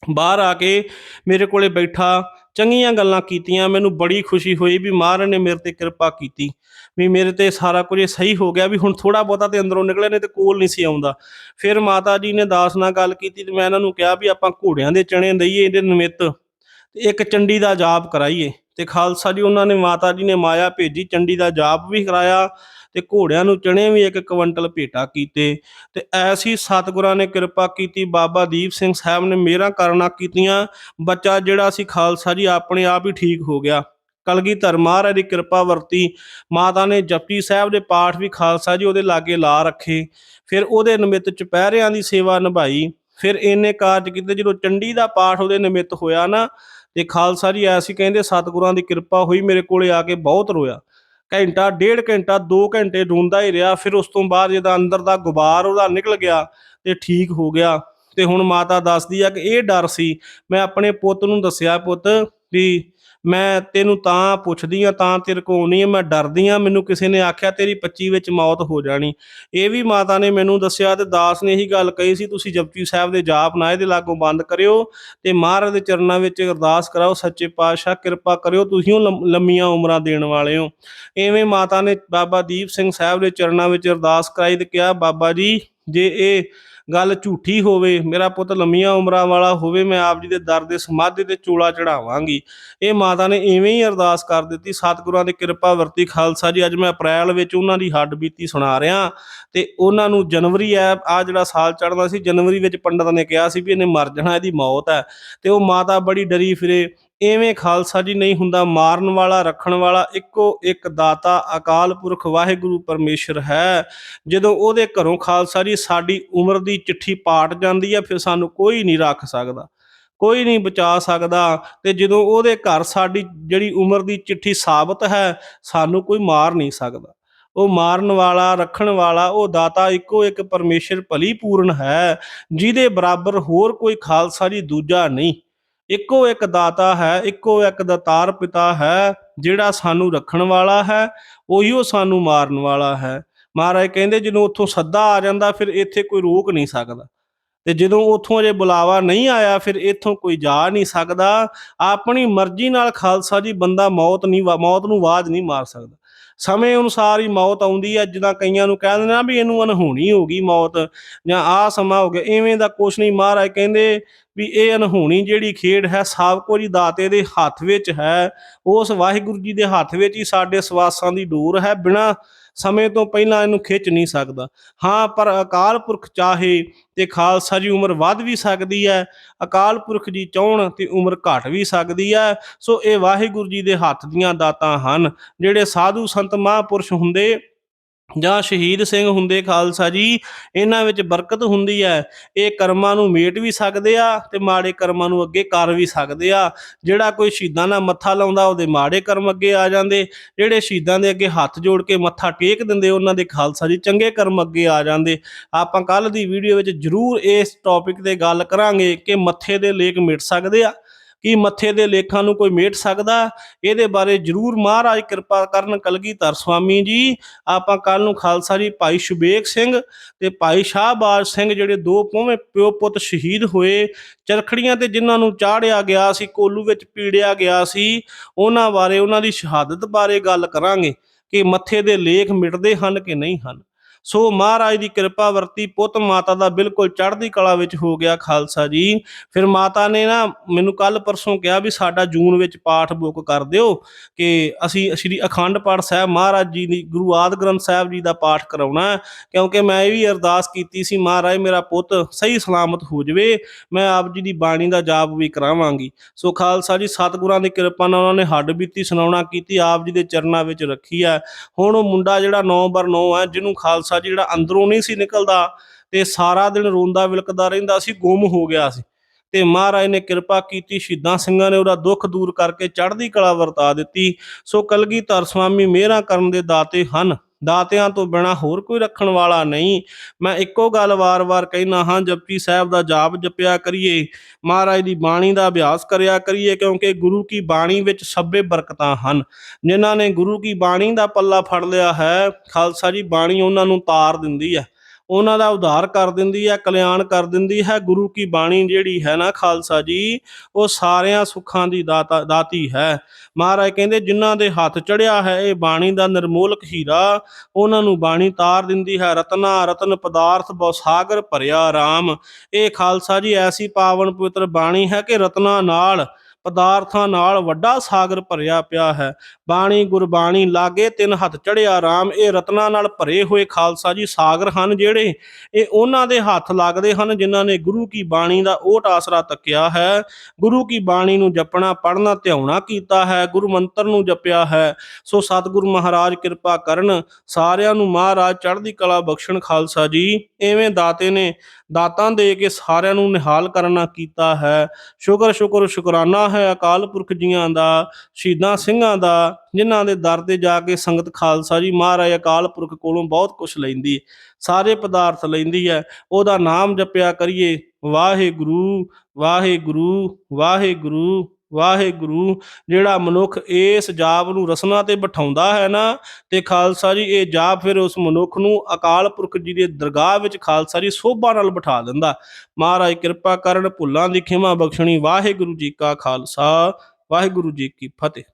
Speaker 1: ਬਾਹਰ ਆ ਕੇ ਮੇਰੇ ਕੋਲੇ ਬੈਠਾ, ਚੰਗੀਆਂ ਗੱਲਾਂ ਕੀਤੀਆਂ, ਮੈਨੂੰ ਬੜੀ ਖੁਸ਼ੀ ਹੋਈ ਵੀ ਮਹਾਰਾਜ ਨੇ ਮੇਰੇ ਤੇ ਕਿਰਪਾ ਕੀਤੀ। ਵੀ ਮੇਰੇ ਤੇ ਸਾਰਾ ਕੁਝ ਸਹੀ ਹੋ ਗਿਆ, ਵੀ ਹੁਣ ਥੋੜਾ ਬਹੁਤਾ ਤੇ ਅੰਦਰੋਂ ਨਿਕਲੇ ਨੇ ਤੇ ਕੋਲ ਨਹੀਂ ਸੀ ਆਉਂਦਾ। ਫਿਰ ਮਾਤਾ ਜੀ ਨੇ ਦਾਸ ਨਾਲ ਗੱਲ ਕੀਤੀ ਤੇ ਮੈਂ ਇਹਨਾਂ ਨੂੰ ਕਿਹਾ ਵੀ ਆਪਾਂ ਘੋੜਿਆਂ ਦੇ ਚਣੇ ਦਈਏ, ਇਹਦੇ ਨਿਮਿਤ ਤੇ ਇੱਕ ਚੰਡੀ ਦਾ ਜਾਪ ਕਰਾਈਏ। ਤੇ ਖਾਲਸਾ ਜੀ, ਉਹਨਾਂ ਨੇ ਮਾਤਾ ਜੀ ਨੇ ਮਾਇਆ ਭੇਜੀ, ਚੰਡੀ ਦਾ ਜਾਪ ਵੀ ਕਰਾਇਆ ਤੇ ਘੋੜਿਆਂ ਨੂੰ ਚਣੇ ਵੀ ਇੱਕ ਕੁਇੰਟਲ ਭੇਟਾ ਕੀਤੇ ਤੇ ਐਸੀ ਸਤਿਗੁਰਾਂ ਨੇ ਕਿਰਪਾ ਕੀਤੀ, ਬਾਬਾ ਦੀਪ ਸਿੰਘ ਸਾਹਿਬ ਨੇ ਮੇਰਾ ਕਰਨਾ ਕੀਤੀਆਂ, ਬੱਚਾ ਜਿਹੜਾ ਸੀ ਖਾਲਸਾ ਜੀ, ਆਪਣੇ ਆਪ ਹੀ ਠੀਕ ਹੋ ਗਿਆ। ਕਲਗੀਧਰ ਮਹਾਰਾਜ ਦੀ ਕਿਰਪਾ ਵਰਤੀ, ਮਾਤਾ ਨੇ ਜਪਜੀ ਸਾਹਿਬ ਦੇ ਪਾਠ ਵੀ ਖਾਲਸਾ ਜੀ ਉਹਦੇ ਲਾਗੇ ਲਾ ਰੱਖੇ, ਫਿਰ ਉਹਦੇ ਨਿਮਿਤ ਚੁਪਹਿਰਿਆਂ ਦੀ ਸੇਵਾ ਨਿਭਾਈ, ਫਿਰ ਇਹਨੇ ਕਾਰਜ ਕੀਤੇ ਜਦੋਂ ਚੰਡੀ ਦਾ ਪਾਠ ਉਹਦੇ ਨਿਮਿਤ ਹੋਇਆ ਨਾ ਤੇ ਖਾਲਸਾ ਜੀ ਆਇਆ ਸੀ, ਕਹਿੰਦੇ ਸਤਿਗੁਰਾਂ ਦੀ ਕਿਰਪਾ ਹੋਈ, ਮੇਰੇ ਕੋਲੇ ਆ ਕੇ ਬਹੁਤ ਰੋਇਆ। ਘੰਟਾ, ਡੇਢ ਘੰਟਾ 2 ਘੰਟੇ ਰੋਂਦਾ ਹੀ ਰਿਹਾ। ਫਿਰ ਉਸ ਤੋਂ ਬਾਅਦ ਜਦੋਂ ਅੰਦਰ ਦਾ ਗੁਬਾਰ ਉਹਦਾ ਨਿਕਲ ਗਿਆ ਤੇ ਠੀਕ ਹੋ ਗਿਆ। ਤੇ ਹੁਣ ਮਾਤਾ ਦੱਸਦੀ ਆ ਕਿ ਇਹ ਡਰ ਸੀ। ਮੈਂ ਆਪਣੇ ਪੁੱਤ ਨੂੰ ਦੱਸਿਆ ਪੁੱਤ ਵੀ ਮੈਂ ਤੈਨੂੰ ਤਾਂ ਪੁੱਛਦੀ ਆ ਤਾਂ ਤੇਰੇ ਕੋਲ ਆਉਣੀ ਆ ਮੈਂ ਡਰਦੀ ਆ ਮੈਨੂੰ ਕਿਸੇ ਨੇ ਆਖਿਆ, ਤੇਰੀ 25 ਵਿੱਚ ਮੌਤ ਹੋ ਜਾਣੀ। ਇਹ ਵੀ ਮਾਤਾ ਨੇ ਮੈਨੂੰ ਦੱਸਿਆ ਤੇ ਦਾਸ ਨੇ ਇਹੀ ਗੱਲ ਕਹੀ ਸੀ, ਤੁਸੀਂ ਜਪਜੀ ਸਾਹਿਬ ਦੇ ਜਾਪ ਨਾ ਇਹਦੇ ਲਾਗੋਂ ਬੰਦ ਕਰਿਓ ਤੇ ਮਹਾਰਾਜ ਦੇ ਚਰਨਾਂ ਵਿੱਚ ਅਰਦਾਸ ਕਰਾਓ, ਸੱਚੇ ਪਾਤਸ਼ਾਹ, ਕਿਰਪਾ ਕਰਿਓ, ਤੁਸੀਂ ਉਹ ਲੰਮੀਆਂ ਉਮਰਾਂ ਦੇਣ ਵਾਲੇ ਹੋ। ਐਵੇਂ ਮਾਤਾ ਨੇ ਬਾਬਾ ਦੀਪ ਸਿੰਘ ਸਾਹਿਬ ਦੇ ਚਰਨਾਂ ਵਿੱਚ ਅਰਦਾਸ ਕਰਾਈ ਤੇ ਕਿਹਾ, ਬਾਬਾ ਜੀ ਜੇ ਇਹ ਗੱਲ ਝੂਠੀ ਹੋਵੇ, ਮੇਰਾ ਪੁੱਤ ਲੰਮੀਆਂ ਉਮਰਾਂ ਵਾਲਾ ਹੋਵੇ, ਮੈਂ ਆਪ ਜੀ ਦੇ ਦਰ ਦੇ ਸਮਾਧੀ ਤੇ ਚੂਲਾ ਚੜਾਵਾਂਗੀ। ਇਹ ਮਾਤਾ ਨੇ ਇਵੇਂ ਹੀ ਅਰਦਾਸ ਕਰ ਦਿੱਤੀ, ਸਤਿਗੁਰਾਂ ਦੀ ਕਿਰਪਾ ਵਰਤੀ ਖਾਲਸਾ ਜੀ, ਅੱਜ ਮੈਂ ਅਪ੍ਰੈਲ ਵਿੱਚ ਉਹਨਾਂ ਦੀ ਹੱਡ ਬੀਤੀ ਸੁਣਾ ਰਿਹਾ ਤੇ ਉਹਨਾਂ ਨੂੰ ਜਨਵਰੀ ਹੈ ਆ ਜਿਹੜਾ ਸਾਲ ਚੜ੍ਹਦਾ ਸੀ, ਜਨਵਰੀ ਵਿੱਚ ਪੰਡਤ ਨੇ ਕਿਹਾ ਸੀ ਵੀ ਇਹਨੇ ਮਰ ਜਾਣਾ, ਇਹਦੀ ਮੌਤ ਹੈ ਤੇ ਉਹ ਮਾਤਾ ਬੜੀ ਡਰੀ ਫਿਰੇ ਐਵੇਂ ਖਾਲਸਾ ਜੀ ਨਹੀਂ ਹੁੰਦਾ, ਮਾਰਨ ਵਾਲਾ, ਰੱਖਣ ਵਾਲਾ ਇੱਕੋ ਇੱਕ ਦਾਤਾ ਅਕਾਲ ਪੁਰਖ ਵਾਹਿਗੁਰੂ ਪਰਮੇਸ਼ਰ ਹੈ। ਜਦੋਂ ਉਹਦੇ ਘਰੋਂ ਖਾਲਸਾ ਜੀ ਸਾਡੀ ਉਮਰ ਦੀ ਚਿੱਠੀ ਪਾਟ ਜਾਂਦੀ ਹੈ ਫਿਰ ਸਾਨੂੰ ਕੋਈ ਨਹੀਂ ਰੱਖ ਸਕਦਾ, ਕੋਈ ਨਹੀਂ ਬਚਾ ਸਕਦਾ ਤੇ ਜਦੋਂ ਉਹਦੇ ਘਰ ਸਾਡੀ ਜਿਹੜੀ ਉਮਰ ਦੀ ਚਿੱਠੀ ਸਾਬਤ ਹੈ, ਸਾਨੂੰ ਕੋਈ ਮਾਰ ਨਹੀਂ ਸਕਦਾ। ਉਹ ਮਾਰਨ ਵਾਲਾ, ਰੱਖਣ ਵਾਲਾ, ਉਹ ਦਾਤਾ ਇੱਕੋ ਇੱਕ ਪਰਮੇਸ਼ਰ ਭਲੀ ਪੂਰਨ ਹੈ, ਜਿਹਦੇ ਬਰਾਬਰ ਹੋਰ ਕੋਈ ਖਾਲਸਾ ਜੀ ਦੂਜਾ ਨਹੀਂ। ਇੱਕੋ ਇੱਕ ਦਾਤਾ ਹੈ, ਇੱਕੋ ਇੱਕ ਦਾਤਾਰ ਪਿਤਾ ਹੈ, ਜਿਹੜਾ ਸਾਨੂੰ ਰੱਖਣ ਵਾਲਾ ਹੈ ਉਹੀਓ ਸਾਨੂੰ ਮਾਰਨ ਵਾਲਾ ਹੈ। ਮਹਾਰਾਜ ਕਹਿੰਦੇ ਜਦੋਂ ਉੱਥੋਂ ਸੱਦਾ ਆ ਜਾਂਦਾ, ਫਿਰ ਇੱਥੇ ਕੋਈ ਰੋਕ ਨਹੀਂ ਸਕਦਾ। ਤੇ ਜਦੋਂ ਉੱਥੋਂ ਜੇ ਬੁਲਾਵਾ ਨਹੀਂ ਆਇਆ, ਫਿਰ ਇੱਥੋਂ ਕੋਈ ਜਾ ਨਹੀਂ ਸਕਦਾ। ਆਪਣੀ ਮਰਜ਼ੀ ਨਾਲ ਖਾਲਸਾ ਜੀ, ਬੰਦਾ ਮੌਤ ਨਹੀਂ ਵਾ- ਮੌਤ ਨੂੰ ਆਵਾਜ਼ ਨਹੀਂ ਮਾਰ ਸਕਦਾ। ਸਮੇਂ ਅਨੁਸਾਰ ਹੀ ਮੌਤ ਆਉਂਦੀ ਹੈ ਜਿੱਦਾਂ ਕਈਆਂ ਨੂੰ ਕਹਿ ਦਿੰਦੇ ਨਾ ਵੀ ਇਹਨੂੰ ਅਨਹੋਣੀ ਹੋ ਗਈ ਮੌਤ, ਜਾਂ ਆ ਸਮਾਂ ਹੋ ਗਿਆ ਐਵੇਂ ਦਾ ਕੁਛ ਨਹੀਂ। ਮਹਾਰਾਜ ਕਹਿੰਦੇ ਵੀ ਇਹ ਅਨਹੋਣੀ ਜਿਹੜੀ ਖੇਡ ਹੈ ਸਭ ਕੁਝ ਦਾਤੇ ਦੇ ਹੱਥ ਵਿੱਚ ਹੈ, ਉਸ ਵਾਹਿਗੁਰੂ ਜੀ ਦੇ ਹੱਥ ਵਿੱਚ ਹੀ ਸਾਡੇ ਸਵਾਸਾਂ ਦੀ ਡੋਰ ਹੈ, ਬਿਨਾ ਸਮੇਂ ਤੋਂ ਪਹਿਲਾਂ ਇਹਨੂੰ ਖਿੱਚ ਨਹੀਂ ਸਕਦਾ। ਹਾਂ, ਪਰ ਅਕਾਲ ਪੁਰਖ ਚਾਹੇ ਤੇ ਖਾਲਸਾ ਜੀ ਉਮਰ ਵੱਧ ਵੀ ਸਕਦੀ ਹੈ, ਅਕਾਲ ਪੁਰਖ ਜੀ ਚਾਹਣ ਤੇ ਉਮਰ ਘਟ ਵੀ ਸਕਦੀ ਹੈ, ਸੋ ਇਹ ਵਾਹਿਗੁਰੂ ਜੀ ਦੇ ਹੱਥ ਦੀਆਂ ਦਾਤਾਂ ਹਨ, ਜਿਹੜੇ ਸਾਧੂ ਸੰਤ ਮਹਾਂਪੁਰਸ਼ ਹੁੰਦੇ ਜਾਂ ਸ਼ਹੀਦ ਸਿੰਘ ਹੁੰਦੇ ਖਾਲਸਾ ਜੀ, ਇਹਨਾਂ ਵਿੱਚ ਬਰਕਤ ਹੁੰਦੀ ਹੈ। ਇਹ ਕਰਮਾਂ ਨੂੰ ਮੇਟ ਵੀ ਸਕਦੇ ਆ ਤੇ ਮਾੜੇ ਕਰਮਾਂ ਨੂੰ ਅੱਗੇ ਕਰ ਵੀ ਸਕਦੇ ਆ। ਜਿਹੜਾ ਕੋਈ ਸ਼ਹੀਦਾਂ ਨਾਲ ਮੱਥਾ ਲਾਉਂਦਾ, ਉਹਦੇ ਮਾੜੇ ਕਰਮ ਅੱਗੇ ਆ ਜਾਂਦੇ। ਜਿਹੜੇ ਸ਼ਹੀਦਾਂ ਦੇ ਅੱਗੇ ਹੱਥ ਜੋੜ ਕੇ ਮੱਥਾ ਟੇਕ ਦਿੰਦੇ, ਉਹਨਾਂ ਦੇ ਖਾਲਸਾ ਜੀ ਚੰਗੇ ਕਰਮ ਅੱਗੇ ਆ ਜਾਂਦੇ। ਆਪਾਂ ਕੱਲ ਦੀ ਵੀਡੀਓ ਵਿੱਚ ਜ਼ਰੂਰ ਇਸ ਟੌਪਿਕ ਤੇ ਗੱਲ ਕਰਾਂਗੇ ਕਿ ਮੱਥੇ ਦੇ ਲੇਖ ਮਿਟ ਸਕਦੇ ਆ। ਕੀ ਮੱਥੇ ਦੇ ਲੇਖਾਂ ਨੂੰ ਕੋਈ ਮੇਟ ਸਕਦਾ? ਇਹਦੇ ਬਾਰੇ ਜਰੂਰ ਮਹਾਰਾਜ ਕਿਰਪਾ ਕਰਨ ਕਲਗੀਧਰ ਸਵਾਮੀ ਜੀ। ਆਪਾਂ ਕੱਲ ਨੂੰ ਖਾਲਸਾ ਜੀ, ਭਾਈ ਸੁਬੇਕ ਸਿੰਘ ਤੇ ਭਾਈ ਸ਼ਾਹਬਾਜ਼ ਸਿੰਘ ਜਿਹੜੇ ਦੋ ਪੋਵੇਂ ਪਿਓ ਪੁੱਤ ਸ਼ਹੀਦ ਹੋਏ, ਚਰਖੜੀਆਂ ਤੇ ਜਿਨ੍ਹਾਂ ਨੂੰ ਚਾੜਿਆ ਗਿਆ ਸੀ, ਕੋਲੂ ਵਿੱਚ ਪੀੜਿਆ ਗਿਆ ਸੀ, ਉਹਨਾਂ ਬਾਰੇ, ਉਹਨਾਂ ਦੀ ਸ਼ਹਾਦਤ ਬਾਰੇ ਗੱਲ ਕਰਾਂਗੇ ਕਿ ਮੱਥੇ ਦੇ ਲੇਖ ਮਿਟਦੇ ਹਨ ਕਿ ਨਹੀਂ ਹਨ। ਸੋ ਮਹਾਰਾਜ ਦੀ ਕਿਰਪਾ ਵਰਤੀ ਪੁੱਤ ਮਾਤਾ ਦਾ ਬਿਲਕੁਲ ਚੜ੍ਹਦੀ ਕਲਾ ਵਿੱਚ ਹੋ ਗਿਆ ਖਾਲਸਾ ਜੀ। ਫਿਰ ਮਾਤਾ ਨੇ ਨਾ ਮੈਨੂੰ ਕੱਲ ਪਰਸੋਂ ਕਿਹਾ ਵੀ ਸਾਡਾ ਜੂਨ ਵਿੱਚ ਪਾਠ ਬੁੱਕ ਕਰ ਦਿਓ ਕਿ ਅਸੀਂ ਸ੍ਰੀ ਅਖੰਡ ਪਾਠ ਸਾਹਿਬ ਮਹਾਰਾਜ ਜੀ ਦੀ ਗੁਰੂ ਆਦ ਗ੍ਰੰਥ ਸਾਹਿਬ ਜੀ ਦਾ ਪਾਠ ਕਰਾਉਣਾ ਕਿਉਂਕਿ ਮੈਂ ਇਹ ਵੀ ਅਰਦਾਸ ਕੀਤੀ ਸੀ, ਮਹਾਰਾਜ ਮੇਰਾ ਪੁੱਤ ਸਹੀ ਸਲਾਮਤ ਹੋ ਜਾਵੇ, ਮੈਂ ਆਪ ਜੀ ਦੀ ਬਾਣੀ ਦਾ ਜਾਪ ਵੀ ਕਰਾਵਾਂਗੀ। ਸੋ ਖਾਲਸਾ ਜੀ, ਸਤਿਗੁਰਾਂ ਦੀ ਕਿਰਪਾ ਨਾਲ ਉਹਨਾਂ ਨੇ ਹੱਡ ਬੀਤੀ, ਸੁਣਾਉਣਾ ਕੀਤੀ, ਆਪ ਜੀ ਦੇ ਚਰਨਾਂ ਵਿੱਚ ਰੱਖੀ ਆ ਹੁਣ ਉਹ ਮੁੰਡਾ ਜਿਹੜਾ 9 ਬਰ 9 ਹੈ, ਜਿਹਨੂੰ ਖਾਲਸਾ ਜੀ ਜਿਹੜਾ ਅੰਦਰੋਂ ਨਹੀਂ ਸੀ ਨਿਕਲਦਾ ਤੇ ਸਾਰਾ ਦਿਨ ਰੋਂਦਾ ਵਿਲਕਦਾ ਰਹਿੰਦਾ ਸੀ, ਗੁੰਮ ਹੋ ਗਿਆ ਸੀ। ਤੇ ਮਹਾਰਾਜ ਨੇ ਕਿਰਪਾ ਕੀਤੀ, ਸ਼ਹੀਦਾਂ ਸਿੰਘਾਂ ਨੇ ਉਹਦਾ ਦੁੱਖ ਦੂਰ ਕਰਕੇ ਚੜ੍ਹਦੀ ਕਲਾ ਵਰਤਾ ਦਿੱਤੀ। ਸੋ ਕਲਗੀਧਰ ਸਵਾਮੀ ਮਿਹਰਾਂ ਕਰਨ ਦੇ ਦਾਤੇ ਹਨ। ਦਾਤਿਆਂ ਤੋਂ ਬਿਨਾ ਹੋਰ ਕੋਈ ਰੱਖਣ ਵਾਲਾ ਨਹੀਂ। ਮੈਂ ਇੱਕੋ ਗੱਲ ਵਾਰ-ਵਾਰ ਕਹਿਣਾ ਹਾਂ, ਜਪਜੀ ਸਾਹਿਬ ਦਾ ਜਾਪ ਜਪਿਆ ਕਰੀਏ, ਮਹਾਰਾਜ ਦੀ ਬਾਣੀ ਦਾ ਅਭਿਆਸ ਕਰਿਆ ਕਰੀਏ, ਕਿਉਂਕਿ ਗੁਰੂ ਕੀ ਬਾਣੀ ਵਿੱਚ ਸਭੇ ਬਰਕਤਾਂ ਹਨ। ਜਿਨ੍ਹਾਂ ਨੇ ਗੁਰੂ ਕੀ ਬਾਣੀ ਦਾ ਪੱਲਾ ਫੜ ਲਿਆ ਹੈ, ਖਾਲਸਾ ਜੀ ਬਾਣੀ ਉਹਨਾਂ ਨੂੰ ਤਾਰ ਦਿੰਦੀ ਹੈ। ਉਹਨਾਂ ਦਾ ਉਧਾਰ ਕਰ ਦਿੰਦੀ ਹੈ, ਕਲਿਆਣ ਕਰ ਦਿੰਦੀ ਹੈ। ਗੁਰੂ ਕੀ ਬਾਣੀ ਜਿਹੜੀ ਹੈ ਨਾ ਖਾਲਸਾ ਜੀ, ਉਹ ਸਾਰਿਆਂ ਸੁੱਖਾਂ ਦੀ ਦਾਤਾ, ਦਾਤੀ ਹੈ। ਮਹਾਰਾਜ ਕਹਿੰਦੇ, ਜਿਨ੍ਹਾਂ ਦੇ ਹੱਥ ਚੜਿਆ ਹੈ, ਇਹ ਬਾਣੀ ਦਾ ਨਿਰਮੋਲਕ ਹੀਰਾ, ਉਹਨਾਂ ਨੂੰ ਬਾਣੀ ਤਾਰ ਦਿੰਦੀ ਹੈ। ਰਤਨਾ, ਰਤਨ ਪਦਾਰਥ ਬਹੁ ਸਾਗਰ ਭਰਿਆ RAM ਇਹ ਖਾਲਸਾ ਜੀ ਐਸੀ ਪਾਵਨ ਪਵਿੱਤਰ ਬਾਣੀ ਹੈ ਕਿ ਰਤਨਾ ਨਾਲ ਪਦਾਰਥਾਂ ਨਾਲ ਵੱਡਾ ਸਾਗਰ ਭਰਿਆ ਪਿਆ ਹੈ। ਬਾਣੀ ਗੁਰਬਾਣੀ ਲਾਗੇ ਤਿੰਨ ਹੱਥ ਚੜਿਆ RAM ਇਹ ਰਤਨਾ ਨਾਲ ਭਰੇ ਹੋਏ ਖਾਲਸਾ ਜੀ ਸਾਗਰ ਹਨ ਜਿਹੜੇ ਇਹ ਉਹਨਾਂ ਦੇ ਹੱਥ ਲੱਗਦੇ ਹਨ ਜਿਨ੍ਹਾਂ ਨੇ ਗੁਰੂ ਕੀ ਬਾਣੀ ਦਾ ਓਟ ਆਸਰਾ ਤੱਕਿਆ ਹੈ। ਗੁਰੂ ਕੀ ਬਾਣੀ ਨੂੰ ਜਪਣਾ ਪੜਨਾ ਧਿਆਉਣਾ ਕੀਤਾ ਹੈ, ਗੁਰੂ ਮੰਤਰ ਨੂੰ ਜਪਿਆ ਹੈ। ਸੋ ਸਤਿਗੁਰੂ ਮਹਾਰਾਜ ਕਿਰਪਾ ਕਰਨ ਸਾਰਿਆਂ ਨੂੰ ਮਹਾਰਾਜ ਚੜ੍ਹਦੀ ਕਲਾ ਬਖਸ਼ਣ ਖਾਲਸਾ ਜੀ। ਐਵੇਂ ਦਾਤੇ ਨੇ ਦਾਤਾਂ ਦੇ ਕੇ ਸਾਰਿਆਂ ਨੂੰ ਨਿਹਾਲ ਕਰਨਾ ਕੀਤਾ ਹੈ। ਸ਼ੁਕਰ ਸ਼ੁਕਰ, ਸ਼ੁਕਰਾਨਾ ਹੈ ਅਕਾਲ ਪੁਰਖ ਜੀਆਂ ਦਾ, ਸ਼ਹੀਦਾਂ ਸਿੰਘਾਂ ਦਾ, ਜਿਨ੍ਹਾਂ ਦੇ ਦਰ ਤੇ ਜਾ ਕੇ ਸੰਗਤ ਖਾਲਸਾ ਜੀ ਮਹਾਰਾਜ ਅਕਾਲ ਪੁਰਖ ਕੋਲੋਂ ਬਹੁਤ ਕੁਝ ਲੈਂਦੀ ਸਾਰੇ ਪਦਾਰਥ ਲੈਂਦੀ ਹੈ, ਉਹਦਾ ਨਾਮ ਜਪਿਆ ਕਰੀਏ, ਵਾਹਿਗੁਰੂ ਵਾਹਿਗੁਰੂ ਵਾਹਿਗੁਰੂ। ਵਾਹਿਗੁਰੂ, ਜਿਹੜਾ ਮਨੁੱਖ ਇਸ ਜਾਪ ਨੂੰ ਰਸਨਾ ਤੇ ਬਿਠਾਉਂਦਾ ਹੈ ਨਾ, ਤੇ ਖਾਲਸਾ ਜੀ, ਇਹ ਜਾਪ ਫਿਰ ਉਸ ਮਨੁੱਖ ਨੂੰ ਅਕਾਲ ਪੁਰਖ ਜੀ ਦੇ ਦਰਗਾਹ ਵਿੱਚ ਖਾਲਸਾ ਜੀ ਸੋਭਾ ਨਾਲ ਬਿਠਾ ਦਿੰਦਾ। ਮਹਾਰਾਜ ਕਿਰਪਾ ਕਰਨ, ਭੁੱਲਾਂ ਦੀ ਖਿਮਾ ਬਖਸ਼ਣੀ ਵਾਹਿਗੁਰੂ ਜੀ ਕਾ ਖਾਲਸਾ, ਵਾਹਿਗੁਰੂ ਜੀ ਕੀ ਫਤਿਹ।